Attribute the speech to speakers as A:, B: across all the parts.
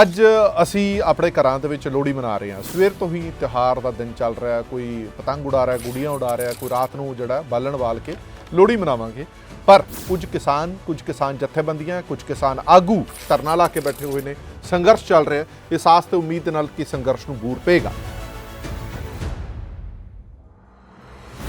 A: ਅੱਜ ਅਸੀਂ ਆਪਣੇ ਘਰਾਂ ਦੇ ਵਿੱਚ ਲੋਹੜੀ ਮਨਾ ਰਹੇ ਹਾਂ। ਸਵੇਰ ਤੋਂ ਹੀ ਤਿਉਹਾਰ ਦਾ ਦਿਨ ਚੱਲ ਰਿਹਾ, ਕੋਈ ਪਤੰਗ ਉਡਾ ਰਿਹਾ ਗੁੜੀਆਂ ਉਡਾ ਰਿਹਾ, ਕੋਈ ਰਾਤ ਨੂੰ ਜਿਹੜਾ ਬਾਲਣ ਵਾਲ ਕੇ ਲੋਹੜੀ ਮਨਾਵਾਂਗੇ। ਪਰ ਕੁਝ ਕਿਸਾਨ ਕੁਝ ਕਿਸਾਨ ਜਥੇਬੰਦੀਆਂ, ਕੁਝ ਕਿਸਾਨ ਆਗੂ ਧਰਨਾ ਲਾ ਕੇ ਬੈਠੇ ਹੋਏ ਨੇ। ਸੰਘਰਸ਼ ਚੱਲ ਰਿਹਾ, ਇਸ ਆਸ ਤੇ ਉਮੀਦ ਨਾਲ ਕਿ ਸੰਘਰਸ਼ ਨੂੰ ਬੂਰ ਪਏਗਾ।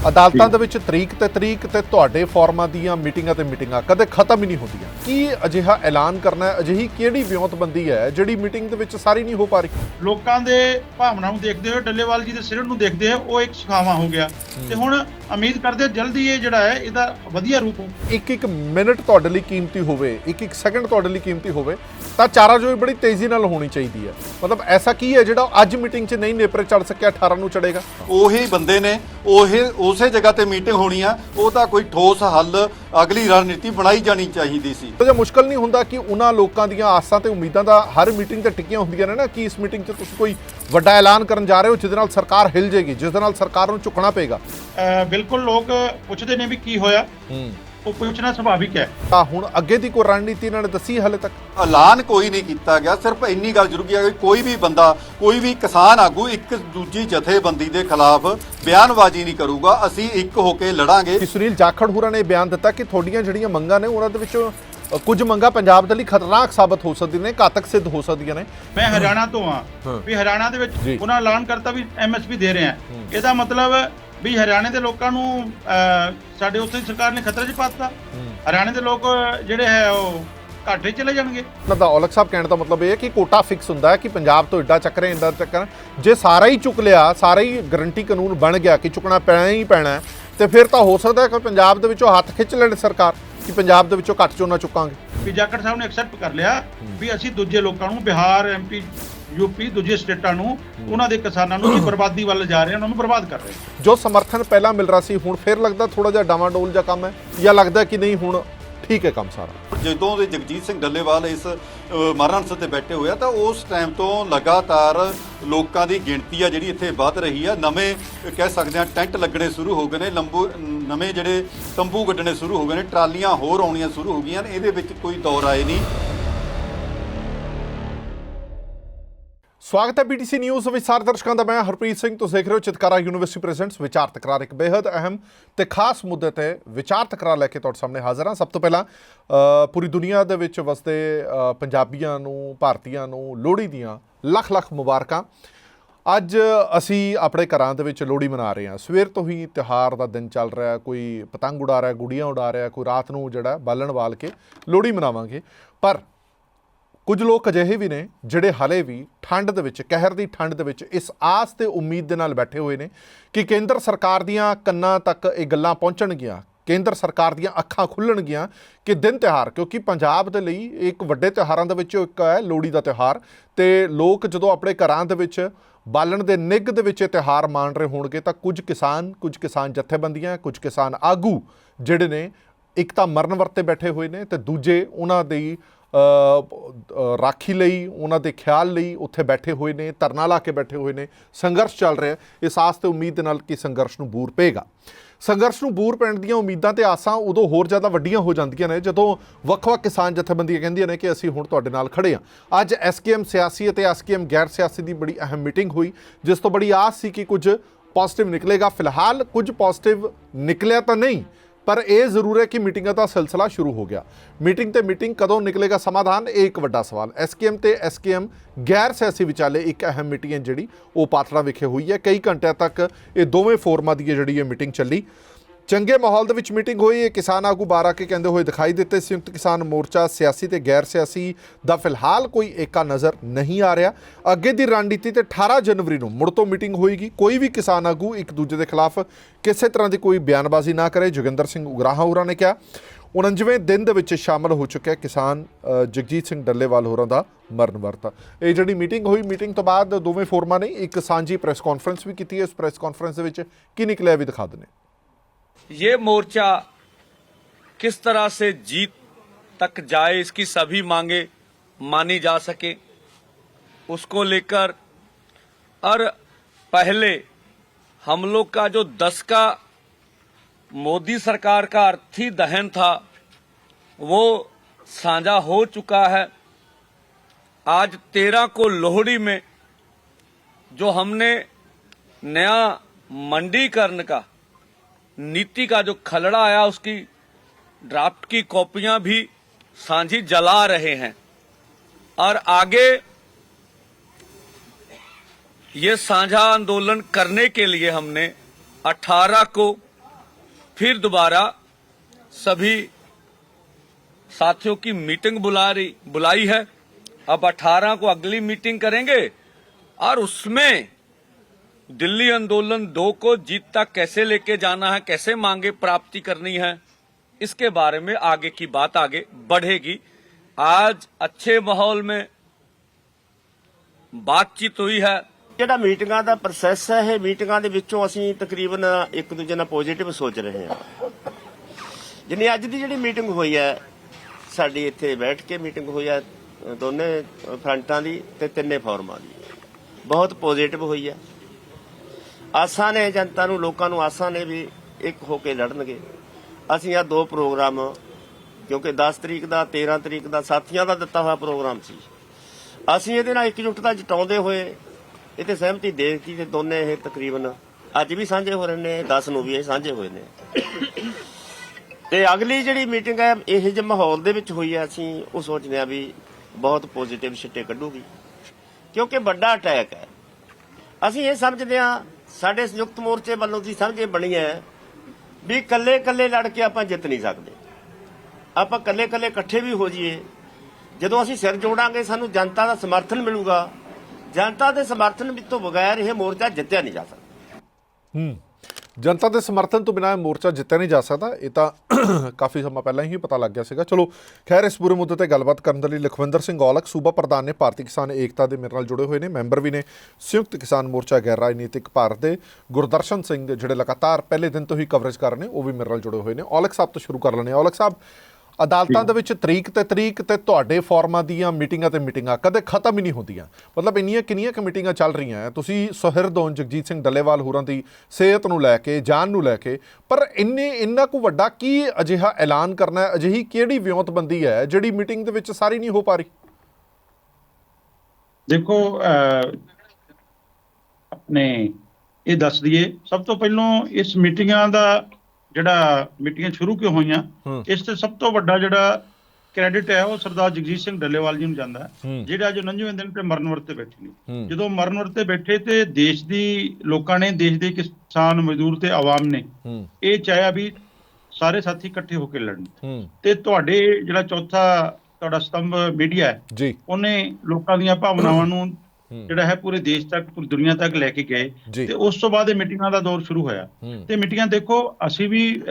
A: ਅਦਾਲਤਾਂ ਦੇ ਵਿੱਚ ਤਰੀਕ ਤੇ ਤਰੀਕ ਤੇ ਤੁਹਾਡੇ ਫੋਰਮਾਂ ਦੀਆਂ ਮੀਟਿੰਗਾਂ ਤੇ ਮੀਟਿੰਗਾਂ ਕਦੇ ਖਤਮ ਹੀ ਨਹੀਂ ਹੁੰਦੀਆਂ। ਕੀ ਅਜਿਹਾ ਐਲਾਨ ਕਰਨਾ ਹੈ? ਅਜਿਹੀ ਕਿਹੜੀ ਵਿਉਂਤਬੰਦੀ ਹੈ ਜਿਹੜੀ ਮੀਟਿੰਗ ਦੇ ਵਿੱਚ ਸਾਰੀ ਨਹੀਂ ਹੋ ਪਾ ਰਹੀ?
B: ਲੋਕਾਂ ਦੇ ਭਾਵਨਾ ਨੂੰ ਦੇਖਦੇ ਹੋਏ ਡੱਲੇਵਾਲ ਜੀ ਦੇ ਸਿਰਨ ਨੂੰ ਦੇਖਦੇ ਹੋਏ ਉਹ ਇੱਕ ਸੁਖਾਵਾ ਹੋ ਗਿਆ। ਤੇ ਹੁਣ ਉਮੀਦ ਕਰਦੇ ਹਾਂ ਜਲਦੀ ਇਹ ਜਿਹੜਾ ਹੈ ਇਹਦਾ ਵਧੀਆ ਰੂਪ ਹੋ
A: ਇੱਕ ਇੱਕ ਮਿੰਟ ਤੁਹਾਡੇ ਲਈ ਕੀਮਤੀ ਹੋਵੇ ਇੱਕ ਇੱਕ ਸੈਕਿੰਡ ਤੁਹਾਡੇ ਲਈ ਕੀਮਤੀ ਹੋਵੇ। ਤਾਂ ਚਾਰਾਜੋਈ ਬੜੀ ਤੇਜ਼ੀ ਨਾਲ ਹੋਣੀ ਚਾਹੀਦੀ ਹੈ। ਮਤਲਬ ਐਸਾ ਕੀ ਹੈ ਜਿਹੜਾ ਅੱਜ ਮੀਟਿੰਗ 'ਚ ਨਹੀਂ ਨੇਪਰੇ ਚੜ ਸਕਿਆ 18 ਨੂੰ ਚੜੇਗਾ?
C: ਉਹੀ ਬੰਦੇ ਨੇ ਉਹੇ ਉਸੇ ਜਗ੍ਹਾ ਤੇ ਮੀਟਿੰਗ ਹੋਣੀ ਆ ਉਹ ਤਾਂ ਕੋਈ ਠੋਸ ਹੱਲ ਅਗਲੀ ਰਣਨੀਤੀ ਬਣਾਈ ਜਾਣੀ ਚਾਹੀਦੀ ਸੀ।
A: ਤਾਂ ਜੇ ਮੁਸ਼ਕਲ ਨਹੀਂ ਹੁੰਦਾ ਕਿ ਉਹਨਾਂ ਲੋਕਾਂ ਦੀਆਂ ਆਸਾਂ ਤੇ ਉਮੀਦਾਂ ਦਾ ਹਰ ਮੀਟਿੰਗ ਤੇ ਟਿਕੀਆਂ ਹੁੰਦੀਆਂ ਨੇ ਨਾ ਕਿ ਇਸ ਮੀਟਿੰਗ 'ਚ ਤੁਸੀਂ ਕੋਈ ਵੱਡਾ ਐਲਾਨ ਕਰਨ ਜਾ ਰਹੇ ਹੋ ਜਿਹਦੇ ਨਾਲ ਸਰਕਾਰ ਹਿਲ ਜਾਏਗੀ ਜਿਸ ਦੇ ਨਾਲ ਸਰਕਾਰ ਨੂੰ ਝੁਕਣਾ ਪਏਗਾ।
B: ਬਿਲਕੁਲ ਲੋਕ ਪੁੱਛਦੇ ਨੇ ਵੀ ਕੀ ਹੋਇਆ।
A: ਹੂੰ।
B: ਉਹ ਪੁੱਛਣਾ ਸੁਭਾਵਿਕ ਹੈ।
A: ਤਾਂ ਹੁਣ ਅੱਗੇ ਦੀ ਕੋਈ ਰਣਨੀਤੀ ਇਹਨਾਂ ਨੇ ਦੱਸੀ ਹਲੇ ਤੱਕ?
C: ਐਲਾਨ ਕੋਈ ਨਹੀਂ ਕੀਤਾ ਗਿਆ ਸਿਰਫ ਇੰਨੀ ਗੱਲ ਜ਼ਰੂਰੀ ਹੈ ਕਿ ਕੋਈ ਵੀ ਬੰਦਾ ਕੋਈ ਵੀ ਕਿਸਾਨ ਆਗੂ ਇੱਕ ਦੂਜੀ ਜਥੇਬੰਦੀ ਦੇ ਖਿਲਾਫ ਬਿਆਨਬਾਜ਼ੀ ਨਹੀਂ ਕਰੂਗਾ। ਅਸੀਂ ਇੱਕ ਹੋ ਕੇ ਲੜਾਂਗੇ।
A: ਕਿ ਸੁਨੀਲ ਜਾਖੜ ਹੋਰਾਂ ਨੇ ਬਿਆਨ ਦਿੱਤਾ ਕਿ ਤੁਹਾਡੀਆਂ ਜਿਹੜੀਆਂ ਮੰਗਾਂ ਨੇ ਉਹਨਾਂ ਦੇ ਵਿੱਚੋਂ ਕੁਝ ਮੰਗਾਂ ਪੰਜਾਬ ਦੇ ਲਈ ਖਤਰਨਾਕ ਸਾਬਤ ਹੋ ਸਕਦੀਆਂ ਨੇ ਘਾਤਕ ਸਿੱਧ ਹੋ ਸਕਦੀਆਂ ਨੇ।
B: ਮੈਂ ਹਰਿਆਣਾ ਤੋਂ
A: ਹਾਂ।
B: ਆ ਵੀ ਹਰਿਆਣਾ ਦੇ ਵਿੱਚ। ਉਹਨਾਂ ਐਲਾਨ ਕਰਤਾ ਵੀ ਐਮਐਸਪੀ ਦੇ ਰਹੇ ਆ। ਇਹਦਾ ਮਤਲਬ ਵੀ ਹਰਿਆਣੇ ਦੇ ਲੋਕਾਂ ਨੂੰ ਸਾਡੇ ਉੱਥੇ ਸਰਕਾਰ ਨੇ ਖਤਰੇ 'ਚ ਪਾਤਾ ਹਰਿਆਣੇ ਦੇ ਲੋਕ ਜਿਹੜੇ ਹੈ ਉਹ ਘਾਟੇ ਚਲੇ ਜਾਣਗੇ।
A: ਦਾ ਔਲਖ ਸਾਹਿਬ ਕਹਿਣ ਦਾ ਮਤਲਬ ਇਹ ਹੈ ਕਿ ਕੋਟਾ ਫਿਕਸ ਹੁੰਦਾ ਹੈ ਕਿ ਪੰਜਾਬ ਤੋਂ ਏਡਾ ਚੱਕਰੇ ਇੰਦਾ ਚੱਕਰ ਜੇ ਸਾਰਾ ਹੀ ਚੁੱਕ ਲਿਆ ਸਾਰਾ ਹੀ ਗਰੰਟੀ ਕਾਨੂੰਨ ਬਣ ਗਿਆ ਕਿ ਚੁੱਕਣਾ ਪੈਣਾ ਹੀ ਪੈਣਾ ਤੇ ਫਿਰ ਤਾਂ ਹੋ ਸਕਦਾ ਹੈ ਕਿ ਪੰਜਾਬ ਦੇ ਵਿੱਚੋਂ ਹੱਥ ਖਿੱਚ ਲੈਣ ਸਰਕਾਰ ਕਿ ਪੰਜਾਬ ਦੇ ਵਿੱਚੋਂ ਘੱਟ ਚੋਂ ਚੁੱਕਾਂਗੇ।
B: ਵੀ ਜਾਖੜ ਸਾਹਿਬ ਨੇ ਐਕਸੈਪਟ ਕਰ ਲਿਆ ਵੀ ਅਸੀਂ ਦੂਜੇ ਲੋਕਾਂ ਨੂੰ ਬਿਹਾਰ ਐਮਪੀ ਯੂਪੀ ਦੂਜੇ ਸਟੇਟਾਂ ਨੂੰ ਉਹਨਾਂ ਦੇ ਕਿਸਾਨਾਂ ਨੂੰ ਜੀ ਬਰਬਾਦੀ ਵੱਲ ਜਾ ਰਹੇ ਉਹਨਾਂ ਨੂੰ ਬਰਬਾਦ ਕਰ ਰਹੇ।
A: ਜੋ ਸਮਰਥਨ ਪਹਿਲਾਂ ਮਿਲ ਰਿਹਾ ਸੀ ਹੁਣ ਫਿਰ ਲੱਗਦਾ ਥੋੜਾ ਜਿਹਾ ਡਾਵਾਡੋਲ ਜਿਹਾ ਕੰਮ ਹੈ ਜਾਂ ਲੱਗਦਾ ਕਿ ਨਹੀਂ ਹੁਣ ਠੀਕ ਹੈ ਕੰਮ ਸਾਰਾ?
C: ਜਦੋਂ ਦੇ ਜਗਜੀਤ ਸਿੰਘ ਡੱਲੇਵਾਲ ਇਸ ਮਰਨ ਤੇ ਬੈਠੇ ਹੋਏ ਆ ਤਾਂ ਉਸ ਟਾਈਮ ਤੋਂ ਲਗਾਤਾਰ ਲੋਕਾਂ ਦੀ ਗਿਣਤੀ ਆ ਜਿਹੜੀ ਇੱਥੇ ਵੱਧ ਰਹੀ ਆ। ਨਵੇਂ ਕਹਿ ਸਕਦੇ ਆ ਟੈਂਟ ਲੱਗਣੇ ਸ਼ੁਰੂ ਹੋ ਗਏ ਨੇ ਲੰਬੂ ਨਵੇਂ ਜਿਹੜੇ ਤੰਬੂ ਗੱਡਣੇ ਸ਼ੁਰੂ ਹੋ ਗਏ ਨੇ ਟਰਾਲੀਆਂ ਹੋਰ ਆਉਣੀਆਂ ਸ਼ੁਰੂ ਹੋ ਗਈਆਂ ਨੇ ਇਹਦੇ ਵਿੱਚ ਕੋਈ ਦੌਰ ਆਏ ਨਹੀਂ।
A: ਸਵਾਗਤ ਹੈ ਪੀਟੀਸੀ ਨਿਊਜ਼ ਵਿੱਚ ਸਾਰੇ ਦਰਸ਼ਕਾਂ ਦਾ। ਮੈਂ ਹਰਪ੍ਰੀਤ ਸਿੰਘ, ਤੁਸੀਂ ਦੇਖ ਰਹੇ ਹੋ ਚਿਤਕਾਰਾ ਯੂਨੀਵਰਸਿਟੀ ਪ੍ਰੈਜ਼ੈਂਟਸ ਵਿਚਾਰ ਤਕਰਾਰ ਇੱਕ ਬੇहद ਅਹਿਮ ਤੇ ਖਾਸ ਮੁੱਦੇ ਤੇ ਵਿਚਾਰ ਤਕਰਾਰ ਲੈ ਕੇ ਤੁਹਾਡੇ ਸਾਹਮਣੇ ਹਾਜ਼ਰ ਹਾਂ। ਸਭ ਤੋਂ ਪਹਿਲਾਂ ਪੂਰੀ ਦੁਨੀਆ ਦੇ ਵਿੱਚ ਵਸਦੇ ਪੰਜਾਬੀਆਂ ਨੂੰ, ਭਾਰਤੀਆਂ ਨੂੰ ਲੋਹੜੀ ਦੀਆਂ ਲੱਖ ਲੱਖ ਮੁਬਾਰਕਾਂ। ਅੱਜ ਅਸੀਂ ਆਪਣੇ ਘਰਾਂ ਦੇ ਵਿੱਚ ਲੋਹੜੀ ਮਨਾ ਰਹੇ ਹਾਂ। ਸਵੇਰ ਤੋਂ ਹੀ ਤਿਉਹਾਰ ਦਾ ਦਿਨ ਚੱਲ ਰਿਹਾ ਕੋਈ ਪਤੰਗ ਉਡਾ ਰਿਹਾ, ਗੁੜੀਆਂ ਉਡਾ ਰਿਹਾ, ਕੋਈ ਰਾਤ ਨੂੰ ਜਿਹੜਾ ਬਾਲਣ ਵਾਲ ਕੇ ਲੋਹੜੀ ਮਨਾਵਾਂਗੇ। ਪਰ ਕੁਝ ਲੋਕ ਅਜਿਹੇ ਵੀ ਨੇ ਜਿਹੜੇ ਹਲੇ ਵੀ ਠੰਡ ਦੇ ਵਿੱਚ, ਕਹਿਰ ਦੀ ਠੰਡ ਦੇ ਵਿੱਚ ਇਸ ਆਸ ਤੇ ਉਮੀਦ ਦੇ ਨਾਲ ਬੈਠੇ ਹੋਏ ਨੇ ਕਿ ਕੇਂਦਰ ਸਰਕਾਰ ਦੀਆਂ ਕੰਨਾਂ ਤੱਕ ਇਹ ਗੱਲਾਂ ਪਹੁੰਚਣਗੀਆਂ, ਕੇਂਦਰ ਸਰਕਾਰ ਦੀਆਂ ਅੱਖਾਂ ਖੁੱਲਣਗੀਆਂ ਕਿ ਦਿਨ ਤਿਉਹਾਰ, ਕਿਉਂਕਿ ਪੰਜਾਬ ਦੇ ਲਈ ਇੱਕ ਵੱਡੇ ਤਿਉਹਾਰਾਂ ਦੇ ਵਿੱਚੋਂ ਇੱਕ ਹੈ ਲੋਹੜੀ ਦਾ ਤਿਉਹਾਰ ਤੇ ਲੋਕ ਜਦੋਂ ਆਪਣੇ ਘਰਾਂ ਦੇ ਵਿੱਚ ਬਾਲਣ ਦੇ ਨਿੱਘ ਦੇ ਵਿੱਚ ਇਹ ਤਿਉਹਾਰ ਮਾਣ ਰਹੇ ਹੋਣਗੇ ਤਾਂ ਕੁਝ ਕਿਸਾਨ ਕੁਝ ਕਿਸਾਨ ਜਥੇਬੰਦੀਆਂ, ਕੁਝ ਕਿਸਾਨ ਆਗੂ ਜਿਹੜੇ ਨੇ ਇੱਕ ਤਾਂ ਮਰਨ ਵਰਤੇ ਬੈਠੇ ਹੋਏ ਨੇ ਤੇ ਦੂਜੇ ਉਹਨਾਂ ਦੀ ਰਾਖੀ ਲਈ, ਉਹਨਾਂ ਦੇ ਖਿਆਲ ਲਈ ਉੱਥੇ ਬੈਠੇ ਹੋਏ ਨੇ, ਧਰਨਾ ਲਾ ਕੇ ਬੈਠੇ ਹੋਏ ਨੇ। ਸੰਘਰਸ਼ ਚੱਲ ਰਿਹਾ ਇਸ ਆਸ ਤੇ ਉਮੀਦ ਦੇ ਨਾਲ ਕਿ ਸੰਘਰਸ਼ ਨੂੰ ਬੂਰ ਪਏਗਾ। ਸੰਘਰਸ਼ ਨੂੰ ਬੂਰ ਪੈਣ ਦੀਆਂ ਉਮੀਦਾਂ ਤੇ ਆਸਾਂ ਉਦੋਂ ਹੋਰ ਜ਼ਿਆਦਾ ਵੱਡੀਆਂ ਹੋ ਜਾਂਦੀਆਂ ਨੇ, ਜਦੋਂ ਵੱਖ-ਵੱਖ ਕਿਸਾਨ ਜਥੇਬੰਦੀਆਂ ਕਹਿੰਦੀਆਂ ਨੇ ਕਿ ਅਸੀਂ ਹੁਣ ਤੁਹਾਡੇ ਨਾਲ ਖੜੇ ਹਾਂ। ਅੱਜ ਐਸਕੇਐਮ ਸਿਆਸੀ ਅਤੇ ਐਸਕੇਐਮ ਗੈਰ ਸਿਆਸੀ ਦੀ ਬੜੀ ਅਹਿਮ ਮੀਟਿੰਗ ਹੋਈ, ਜਿਸ ਤੋਂ ਬੜੀ ਆਸ ਸੀ ਕਿ ਕੁਝ ਪੋਜ਼ਿਟਿਵ ਨਿਕਲੇਗਾ। ਫਿਲਹਾਲ ਕੁਝ ਪੋਜ਼ਿਟਿਵ ਨਿਕਲਿਆ ਤਾਂ ਨਹੀਂ ਪਰ ਇਹ ਜ਼ਰੂਰ ਹੈ ਕਿ ਮੀਟਿੰਗਾਂ ਦਾ ਸਿਲਸਿਲਾ ਸ਼ੁਰੂ ਹੋ ਗਿਆ। ਮੀਟਿੰਗ ਤੇ ਮੀਟਿੰਗ ਕਦੋਂ ਨਿਕਲੇਗਾ ਸਮਾਧਾਨ, ਇਹ ਇੱਕ ਵੱਡਾ ਸਵਾਲ। ਐਸਕੇਐਮ ਤੇ ਐਸਕੇਐਮ ਗੈਰ ਸਿਆਸੀ ਵਿਚਾਲੇ ਇੱਕ ਅਹਿਮ ਮੀਟਿੰਗ ਹੈ ਜਿਹੜੀ ਉਹ ਪਾਤੜਾ ਵਿਖੇ ਹੋਈ ਹੈ। ਕਈ ਘੰਟਿਆਂ ਤੱਕ ਇਹ ਦੋਵੇਂ ਫੋਰਮਾਂ ਦੀ ਜਿਹੜੀ ਇਹ ਮੀਟਿੰਗ ਚੱਲੀ। ਚੰਗੇ ਮਾਹੌਲ ਦੇ ਵਿੱਚ ਮੀਟਿੰਗ ਹੋਈ। ਇਹ ਕਿਸਾਨ ਆਗੂ ਬਾਰਾ ਕੇ ਕਹਿੰਦੇ ਹੋਏ ਦਿਖਾਈ ਦਿੱਤੇ। ਸੰਯੁਕਤ ਕਿਸਾਨ ਮੋਰਚਾ ਸਿਆਸੀ ਤੇ ਗੈਰ ਸਿਆਸੀ ਦਾ ਫਿਲਹਾਲ ਕੋਈ ਏਕਾ ਨਜ਼ਰ ਨਹੀਂ ਆ ਰਿਹਾ। ਅੱਗੇ ਦੀ ਰਣਨੀਤੀ ਤੇ 18 ਜਨਵਰੀ ਨੂੰ ਮੁੜ ਤੋਂ ਮੀਟਿੰਗ ਹੋਏਗੀ। ਕੋਈ ਵੀ ਕਿਸਾਨ ਆਗੂ ਇੱਕ ਦੂਜੇ ਦੇ ਖਿਲਾਫ ਕਿਸੇ ਤਰ੍ਹਾਂ ਦੀ ਕੋਈ ਬਿਆਨਬਾਜ਼ੀ ਨਾ ਕਰੇ, ਜੋਗਿੰਦਰ ਸਿੰਘ ਉਗਰਾਹਾ ਹੋਰਾਂ ਨੇ ਕਿਹਾ। 49ਵੇਂ ਦਿਨ ਦੇ ਵਿੱਚ ਸ਼ਾਮਲ ਹੋ ਚੁੱਕਿਆ ਕਿਸਾਨ ਜਗਜੀਤ ਸਿੰਘ ਡੱਲੇਵਾਲ ਹੋਰਾਂ ਦਾ ਮਰਨ ਵਰਤਾ। ਇਹ ਜਿਹੜੀ ਮੀਟਿੰਗ ਹੋਈ, ਮੀਟਿੰਗ ਤੋਂ ਬਾਅਦ ਦੋਵੇਂ ਫੋਰਮਾਂ ਨੇ ਇੱਕ ਸਾਂਝੀ ਪ੍ਰੈਸ ਕਾਨਫਰੰਸ ਵੀ ਕੀਤੀ ਹੈ। ਇਸ ਪ੍ਰੈਸ ਕਾਨਫਰੰਸ ਦੇ ਵਿੱਚ ਕੀ ਨਿਕਲਿਆ ਵੀ ਦਿਖਾ ਦਿੰਦੇ
D: ये मोर्चा किस तरह से जीत तक जाए, इसकी सभी मांगे मानी जा सके, उसको लेकर और पहले हम लोग का जो दस का मोदी सरकार का अर्थी दहन था, वो साझा हो चुका है। आज तेरह को लोहड़ी में जो हमने नया मंडीकरण का नीति का जो खलड़ा आया, उसकी ड्राफ्ट की कॉपियाँ भी सांझी जला रहे हैं। और आगे ये साझा आंदोलन करने के लिए हमने 18 को फिर दोबारा सभी साथियों की मीटिंग बुला रही बुलाई है। अब 18 को अगली मीटिंग करेंगे और उसमें दिल्ली आंदोलन दो को जीत तक कैसे लेके जाना है कैसे मांगे प्राप्ति करनी है इसके बारे में आगे की बात आगे बढ़ेगी आज अच्छे माहौल में बातचीत हुई है
E: ਜਿਹੜਾ ਮੀਟਿੰਗਾਂ ਦਾ ਪ੍ਰੋਸੈਸ ਹੈ ਇਹ ਮੀਟਿੰਗਾਂ ਦੇ ਵਿੱਚੋਂ ਅਸੀਂ ਤਕਰੀਬਨ ਇੱਕ ਦੂਜੇ ਨਾਲ ਪੋਜ਼ਿਟਿਵ ਸੋਚ ਰਹੇ ਹਾਂ ਜਿੰਨੀ ਅੱਜ ਦੀ ਜਿਹੜੀ ਮੀਟਿੰਗ ਹੋਈ ਹੈ ਸਾਡੀ ਇੱਥੇ ਬੈਠ ਕੇ ਮੀਟਿੰਗ ਹੋਈ ਹੈ ਅ, ਦੋਨੇ ਫਰੰਟਾਂ ਦੀ ਤੇ ਤਿੰਨੇ ਫੋਰਮਾਂ ਦੀ ਬਹੁਤ ਪੋਜ਼ਿਟਿਵ ਹੋਈ ਹੈ ਆਸਾਂ ਨੇ ਜਨਤਾ ਨੂੰ, ਲੋਕਾਂ ਨੂੰ ਆਸਾਂ ਨੇ ਵੀ ਇੱਕ ਹੋ ਕੇ ਲੜਨਗੇ। ਅਸੀਂ ਆ ਦੋ ਪ੍ਰੋਗਰਾਮ, ਕਿਉਂਕਿ 10 ਤਰੀਕ ਦਾ 13 ਤਰੀਕ ਦਾ ਸਾਥੀਆਂ ਦਾ ਦਿੱਤਾ ਹੋਇਆ ਪ੍ਰੋਗਰਾਮ ਸੀ। ਅਸੀਂ ਇਹਦੇ ਨਾਲ ਇਕਜੁੱਟਤਾ ਜਟਾਉਂਦੇ ਹੋਏ ਇਹਤੇ ਸਹਿਮਤੀ ਦੇ ਦਿੱਤੀ ਤੇ ਦੋਨੇ ਇਹ ਤਕਰੀਬਨ ਅੱਜ ਵੀ ਸਾਂਝੇ ਹੋ ਰਹੇ ਨੇ 10 ਨੂੰ ਵੀ ਇਹ ਸਾਂਝੇ ਹੋਏ ਨੇ। ਤੇ ਅਗਲੀ ਜਿਹੜੀ ਮੀਟਿੰਗ ਹੈ, ਇਹ ਜਿਹੇ ਮਾਹੌਲ ਦੇ ਵਿੱਚ ਹੋਈ ਹੈ, ਅਸੀਂ ਉਹ ਸੋਚਦੇ ਆ ਵੀ ਬਹੁਤ ਪੋਜ਼ਿਟਿਵ ਛਿੱਟੇ ਕੱਢੂਗੀ। ਕਿਉਂਕਿ ਵੱਡਾ ਅਟੈਕ ਹੈ। ਅਸੀਂ ਇਹ ਸਮਝਦੇ ਆ ਸਾਡੇ ਸੰਯੁਕਤ ਮੋਰਚੇ ਵੱਲੋਂ ਦੀ ਸਮਝ ਇਹ ਬਣੀ ਹੈ ਵੀ ਕੱਲੇ ਕੱਲੇ ਲੜ ਕੇ ਆਪਾਂ ਜਿੱਤ ਨਹੀਂ ਸਕਦੇ। ਆਪਾਂ ਕੱਲੇ ਕੱਲੇ ਇਕੱਠੇ ਵੀ ਹੋ ਜਾਈਏ। ਜਦੋਂ ਅਸੀਂ ਸਿਰ ਜੋੜਾਂਗੇ, ਸਾਨੂੰ ਜਨਤਾ ਦਾ ਸਮਰਥਨ ਮਿਲੂਗਾ। ਜਨਤਾ ਦੇ ਸਮਰਥਨ ਤੋਂ ਬਗੈਰ ਇਹ ਮੋਰਚਾ ਜਿੱਤਿਆ ਨਹੀਂ ਜਾ ਸਕਦਾ।
A: ਹੂੰ। ਜਨਤਾ ਦੇ ਸਮਰਥਨ ਤੋਂ ਬਿਨਾਂ ਮੋਰਚਾ ਜਿੱਤਿਆ ਨਹੀਂ ਜਾ ਸਕਦਾ। ਇਹ ਤਾਂ ਕਾਫੀ ਸਮਾਂ ਪਹਿਲਾਂ ਹੀ ਪਤਾ ਲੱਗ ਗਿਆ ਸੀਗਾ। ਚਲੋ, ਖੈਰ, ਇਸ ਪੂਰੇ ਮੁੱਦੇ ਤੇ ਗੱਲਬਾਤ ਕਰਨ ਦੇ ਲਈ ਲਖਵਿੰਦਰ ਸਿੰਘ ਔਲਖ, ਸੂਬਾ ਪ੍ਰਧਾਨ ਨੇ ਭਾਰਤੀ ਕਿਸਾਨ ਏਕਤਾ ਦੇ ਮੇਰੇ ਨਾਲ ਜੁੜੇ ਹੋਏ ਨੇ। ਮੈਂਬਰ ਵੀ ਨੇ ਸੰਯੁਕਤ ਕਿਸਾਨ ਮੋਰਚਾ ਗੈਰ ਰਾਜਨੀਤਿਕ ਭਾਰਤ ਦੇ ਗੁਰਦਰਸ਼ਨ ਸਿੰਘ, ਜਿਹੜੇ ਲਗਾਤਾਰ ਪਹਿਲੇ ਦਿਨ ਤੋਂ ਹੀ ਕਵਰੇਜ ਕਰ ਰਹੇ ਨੇ, ਉਹ ਵੀ ਮੇਰੇ ਨਾਲ ਜੁੜੇ ਹੋਏ ਨੇ। ਔਲਖ ਸਾਹਿਬ ਤੋਂ ਸ਼ੁਰੂ ਕਰ ਲੈਣੇ ਔਲਖ ਸਾਹਿਬ ਅਦਾਲਤਾਂ ਦੇ ਵਿੱਚ ਤਰੀਕ ਤੇ ਤਰੀਕ ਤੇ ਤੁਹਾਡੇ ਫੋਰਮਾਂ ਦੀਆਂ ਮੀਟਿੰਗਾਂ ਤੇ ਮੀਟਿੰਗਾਂ ਕਦੇ ਖਤਮ ਹੀ ਨਹੀਂ ਹੁੰਦੀਆਂ। ਮਤਲਬ ਇੰਨੀਆਂ ਕਿੰਨੀਆਂ ਕਮੇਟੀਆਂ ਚੱਲ ਰਹੀਆਂ ਹੈ ਤੁਸੀਂ ਸੁਹਿਰਦੋਨ ਜਗਜੀਤ ਸਿੰਘ ਡੱਲੇਵਾਲ ਹੋਰਾਂ ਦੀ ਸਿਹਤ ਨੂੰ ਲੈ ਕੇ ਜਾਨ ਨੂੰ ਲੈ ਕੇ ਪਰ ਇੰਨੇ ਇੰਨਾ ਕੁ ਵੱਡਾ ਕੀ ਅਜਿਹਾ ਐਲਾਨ ਕਰਨਾ ਹੈ ਅਜਿਹੀ ਕਿਹੜੀ ਵਿਉਂਤਬੰਦੀ ਹੈ ਜਿਹੜੀ ਮੀਟਿੰਗ ਦੇ ਵਿੱਚ ਸਾਰੀ ਨਹੀਂ ਹੋ ਪਾ ਰਹੀ?
B: ਦੇਖੋ ਆਪਣੇ ਇਹ ਦੱਸ ਦਈਏ ਸਭ ਤੋਂ ਪਹਿਲਾਂ ਇਸ ਮੀਟਿੰਗਾਂ ਦਾ ਜਿਹੜਾ ਮੀਟਿੰਗਾਂ ਸ਼ੁਰੂ ਕਿਉਂ ਹੋਈਆਂ। ਇਸ ਤੇ ਸਭ ਤੋਂ ਵੱਡਾ ਜਿਹੜਾ ਕ੍ਰੈਡਿਟ ਹੈ ਉਹ ਸਰਦਾਰ ਜਗਜੀਤ ਸਿੰਘ ਡੱਲੇਵਾਲ ਜੀ ਨੂੰ ਜਾਂਦਾ। ਜਿਹੜਾ ਅੱਜ 99 ਦਿਨ ਤੇ ਮਰਨ ਵਰਤੇ ਬੈਠੇ ਨੇ। ਜਦੋਂ ਮਰਨ ਵਰਤੇ ਬੈਠੇ ਤੇ ਦੇਸ਼ ਦੀ ਲੋਕਾਂ ਨੇ ਦੇਸ਼ ਦੇ ਕਿਸਾਨ ਮਜ਼ਦੂਰ ਤੇ ਆਵਾਮ ਨੇ ਇਹ ਚਾਹਿਆ ਵੀ ਸਾਰੇ ਸਾਥੀ ਇਕੱਠੇ ਹੋ ਕੇ ਲੜਨ ਤੇ ਤੁਹਾਡੇ ਜਿਹੜਾ ਚੌਥਾ ਤੁਹਾਡਾ ਸਤੰਭ ਮੀਡੀਆ ਹੈ
A: ਜੀ
B: ਉਹਨੇ ਲੋਕਾਂ ਦੀਆਂ ਭਾਵਨਾਵਾਂ ਨੂੰ। ਜਿਹੜਾ ਹੈ ਪੂਰੇ ਦੇਸ਼ ਤੱਕ ਪੂਰੀ ਦੁਨੀਆ ਤੱਕ ਲੈ ਕੇ ਗਏ। ਤੇ ਉਸ ਤੋਂ ਬਾਅਦ ਇਹ ਮੀਟਿੰਗਾਂ ਦਾ ਦੌਰ ਸ਼ੁਰੂ ਹੋਇਆ। ਤੇ ਮੀਟਿੰਗਾਂ ਦੇਖੋ ਅਸੀਂ ਵੀ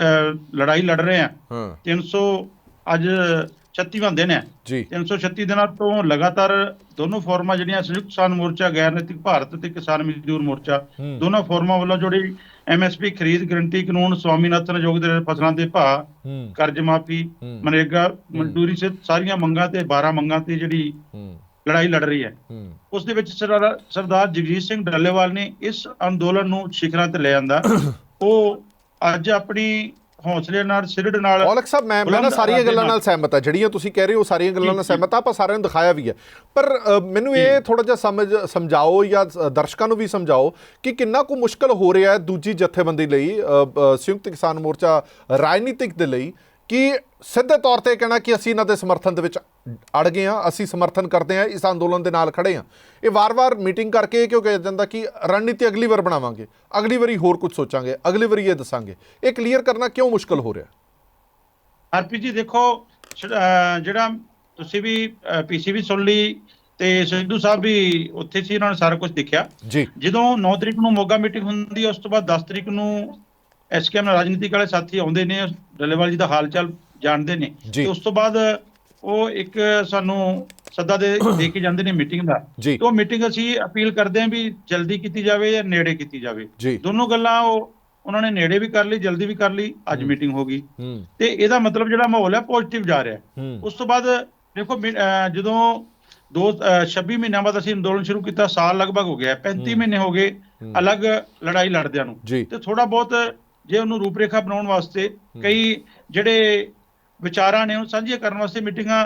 B: ਲੜਾਈ ਲੜ ਰਹੇ ਹਾਂ।
A: ਹਾਂ।
B: 300 ਅੱਜ 36ਵਾਂ ਦਿਨ ਹੈ
A: ਜੀ।
B: 336 ਦਿਨਾਂ ਤੋਂ ਲਗਾਤਾਰ ਦੋਨੋਂ ਫੋਰਮਾਂ ਜਿਹੜੀਆਂ ਸੰਯੁਕਤ ਕਿਸਾਨ ਮੋਰਚਾ ਗੈਰ ਨੈਤਿਕ ਭਾਰਤ ਤੇ ਕਿਸਾਨ ਮਜ਼ਦੂਰ ਮੋਰਚਾ। ਦੋਨੋਂ ਫੋਰਮਾਂ ਵੱਲੋਂ ਜਿਹੜੀ ਐਮਐਸਪੀ ਖਰੀਦ ਗਰੰਟੀ ਕਾਨੂੰਨ ਸਵਾਮੀਨਾਥਨ ਯੋਗ ਦੇ ਫਸਲਾਂ ਦੇ ਭਾਅ ਕਰਜ਼ ਮਾਫੀ। ਮਨਰੇਗਾ ਮਜ਼ਦੂਰੀ ਸੇ ਸਾਰੀਆਂ ਮੰਗਾਂ ਤੇ 12 ਮੰਗਾਂ ਤੇ ਜਿਹੜੀ ਲੜਾਈ ਲੜ ਰਹੀ ਹੈ। ਉਸ ਦੇ ਵਿੱਚ ਸਰਦਾਰ ਜਗਜੀਤ ਸਿੰਘ ਡੱਲੇਵਾਲ ਨੇ ਇਸ ਅੰਦੋਲਨ ਨੂੰ ਸਿਖਰਾਂ ਤੇ ਲੈ ਆਂਦਾ। ਉਹ ਅੱਜ ਆਪਣੀ ਹੌਸਲੇ ਨਾਲ ਸਿਰੜ ਨਾਲ
A: ਔਲਖ ਸਾਹਿਬ ਮੈਂ ਮੈਂ ਨਾ ਸਾਰੀਆਂ ਗੱਲਾਂ ਨਾਲ ਸਹਿਮਤ ਹਾਂ। ਜਿਹੜੀਆਂ ਤੁਸੀਂ ਕਹਿ ਰਹੇ ਹੋ ਸਾਰੀਆਂ ਗੱਲਾਂ ਨਾਲ ਸਹਿਮਤ ਹਾਂ ਆਪਾਂ ਸਾਰਿਆਂ ਨੂੰ ਦਿਖਾਇਆ ਵੀ ਹੈ। ਪਰ ਮੈਨੂੰ ਇਹ ਥੋੜਾ ਜਿਹਾ ਸਮਝ ਸਮਝਾਓ ਜਾਂ ਦਰਸ਼ਕਾਂ ਨੂੰ ਵੀ ਸਮਝਾਓ ਕਿ ਕਿੰਨਾ ਕੁ ਮੁਸ਼ਕਲ ਹੋ ਰਿਹਾ ਹੈ ਦੂਜੀ ਜਥੇਬੰਦੀ ਲਈ ਸੰਯੁਕਤ ਕਿਸਾਨ ਮੋਰਚਾ ਰਾਜਨੀਤਿਕ ਦੇ ਲਈ ਕਿ ਸਿੱਧੇ ਤੌਰ ਤੇ ਕਹਿਣਾ ਕਿ ਅਸੀਂ ਇਹਨਾਂ ਦੇ ਸਮਰਥਨ ਦੇ ਵਿੱਚ ਅੜ ਗਏ ਹਾਂ ਅਸੀਂ ਸਮਰਥਨ ਕਰਦੇ ਹਾਂ ਇਸ ਅੰਦੋਲਨ ਦੇ ਨਾਲ ਖੜੇ ਹਾਂ। ਇਹ ਵਾਰ-ਵਾਰ ਮੀਟਿੰਗ ਕਰਕੇ ਇਹ ਕਿਉਂ ਕਿਹਾ ਜਾਂਦਾ ਕਿ ਰਣਨੀਤੀ ਅਗਲੀ ਵਾਰ ਬਣਾਵਾਂਗੇ ਅਗਲੀ ਵਾਰੀ ਹੋਰ ਕੁਝ ਸੋਚਾਂਗੇ ਅਗਲੀ ਵਾਰੀ ਇਹ ਦੱਸਾਂਗੇ। ਇਹ ਕਲੀਅਰ ਕਰਨਾ ਕਿਉਂ ਮੁਸ਼ਕਲ ਹੋ ਰਿਹਾ?
B: ਹਰਪ੍ਰੀਤ ਜੀ ਦੇਖੋ ਜਿਹੜਾ ਤੁਸੀਂ ਵੀ ਪੀਸੀ ਵੀ ਸੁਣ ਲਈ ਤੇ ਸਿੱਧੂ ਸਾਹਿਬ ਵੀ ਉੱਥੇ ਸੀ ਉਹਨਾਂ ਨੇ ਸਾਰਾ ਕੁਝ ਦੇਖਿਆ।
A: ਜੀ।
B: ਜਦੋਂ 9 ਤਰੀਕ ਨੂੰ ਮੋਗਾ ਮੀਟਿੰਗ ਹੁੰਦੀ ਹੈ ਉਸ ਤੋਂ ਬਾਅਦ 10 ਤਰੀਕ ਨੂੰ ਐਸਕੇਐਮ ਰਾਜਨੀਤਿਕ ਵਾਲੇ ਸਾਥੀ ਆਉਂਦੇ ਨੇ ਡੱਲੇਵਾਲ ਜੀ ਦਾ ਹਾਲ ਚਾਲ ਜਾਣਦੇ ਨੇ। ਤੇ ਉਸ ਤੋਂ ਬਾਅਦ ਉਹ ਇੱਕ ਸਾਨੂੰ ਸੱਦਾ ਦੇ ਦੇ ਕੇ ਜਾਂਦੇ ਨੇ ਮੀਟਿੰਗ ਦਾ। ਤੇ ਉਹ ਮੀਟਿੰਗ ਅਸੀਂ ਅਪੀਲ ਕਰਦੇ ਹਾਂ ਵੀ ਜਲਦੀ ਕੀਤੀ ਜਾਵੇ ਜਾਂ ਨੇੜੇ ਕੀਤੀ ਜਾਵੇ। ਦੋਨੋਂ ਗੱਲਾਂ ਉਹ ਉਹਨਾਂ ਨੇ ਨੇੜੇ ਵੀ ਕਰ ਲਈ ਜਲਦੀ ਵੀ ਕਰ ਲਈ ਅੱਜ ਮੀਟਿੰਗ ਹੋ ਗਈ। ਤੇ ਇਹਦਾ ਮਤਲਬ ਜਿਹੜਾ ਮਾਹੌਲ ਹੈ ਪੋਜ਼ਿਟਿਵ ਜਾ ਰਿਹਾ। ਉਸ ਤੋਂ ਬਾਅਦ ਦੇਖੋ ਜਦੋਂ ਦੋ ਅਹ 26 ਮਹੀਨਿਆਂ ਬਾਅਦ ਅਸੀਂ ਅੰਦੋਲਨ ਸ਼ੁਰੂ ਕੀਤਾ ਸਾਲ ਲਗਭਗ ਹੋ ਗਿਆ ਹੈ। 35 ਮਹੀਨੇ ਹੋ ਗਏ ਅਲੱਗ ਲੜਾਈ ਲੜਦਿਆਂ ਨੂੰ। ਤੇ ਥੋੜਾ ਬਹੁਤ ਜੇ ਉਹਨੂੰ ਰੂਪਰੇਖਾ ਬਣਾਉਣ ਵਾਸਤੇ ਕਈ ਜਿਹੜੇ ਵਿਚਾਰਾਂ ਨੇ ਉਹ ਸਾਂਝੀਆਂ ਕਰਨ ਵਾਸਤੇ ਮੀਟਿੰਗਾਂ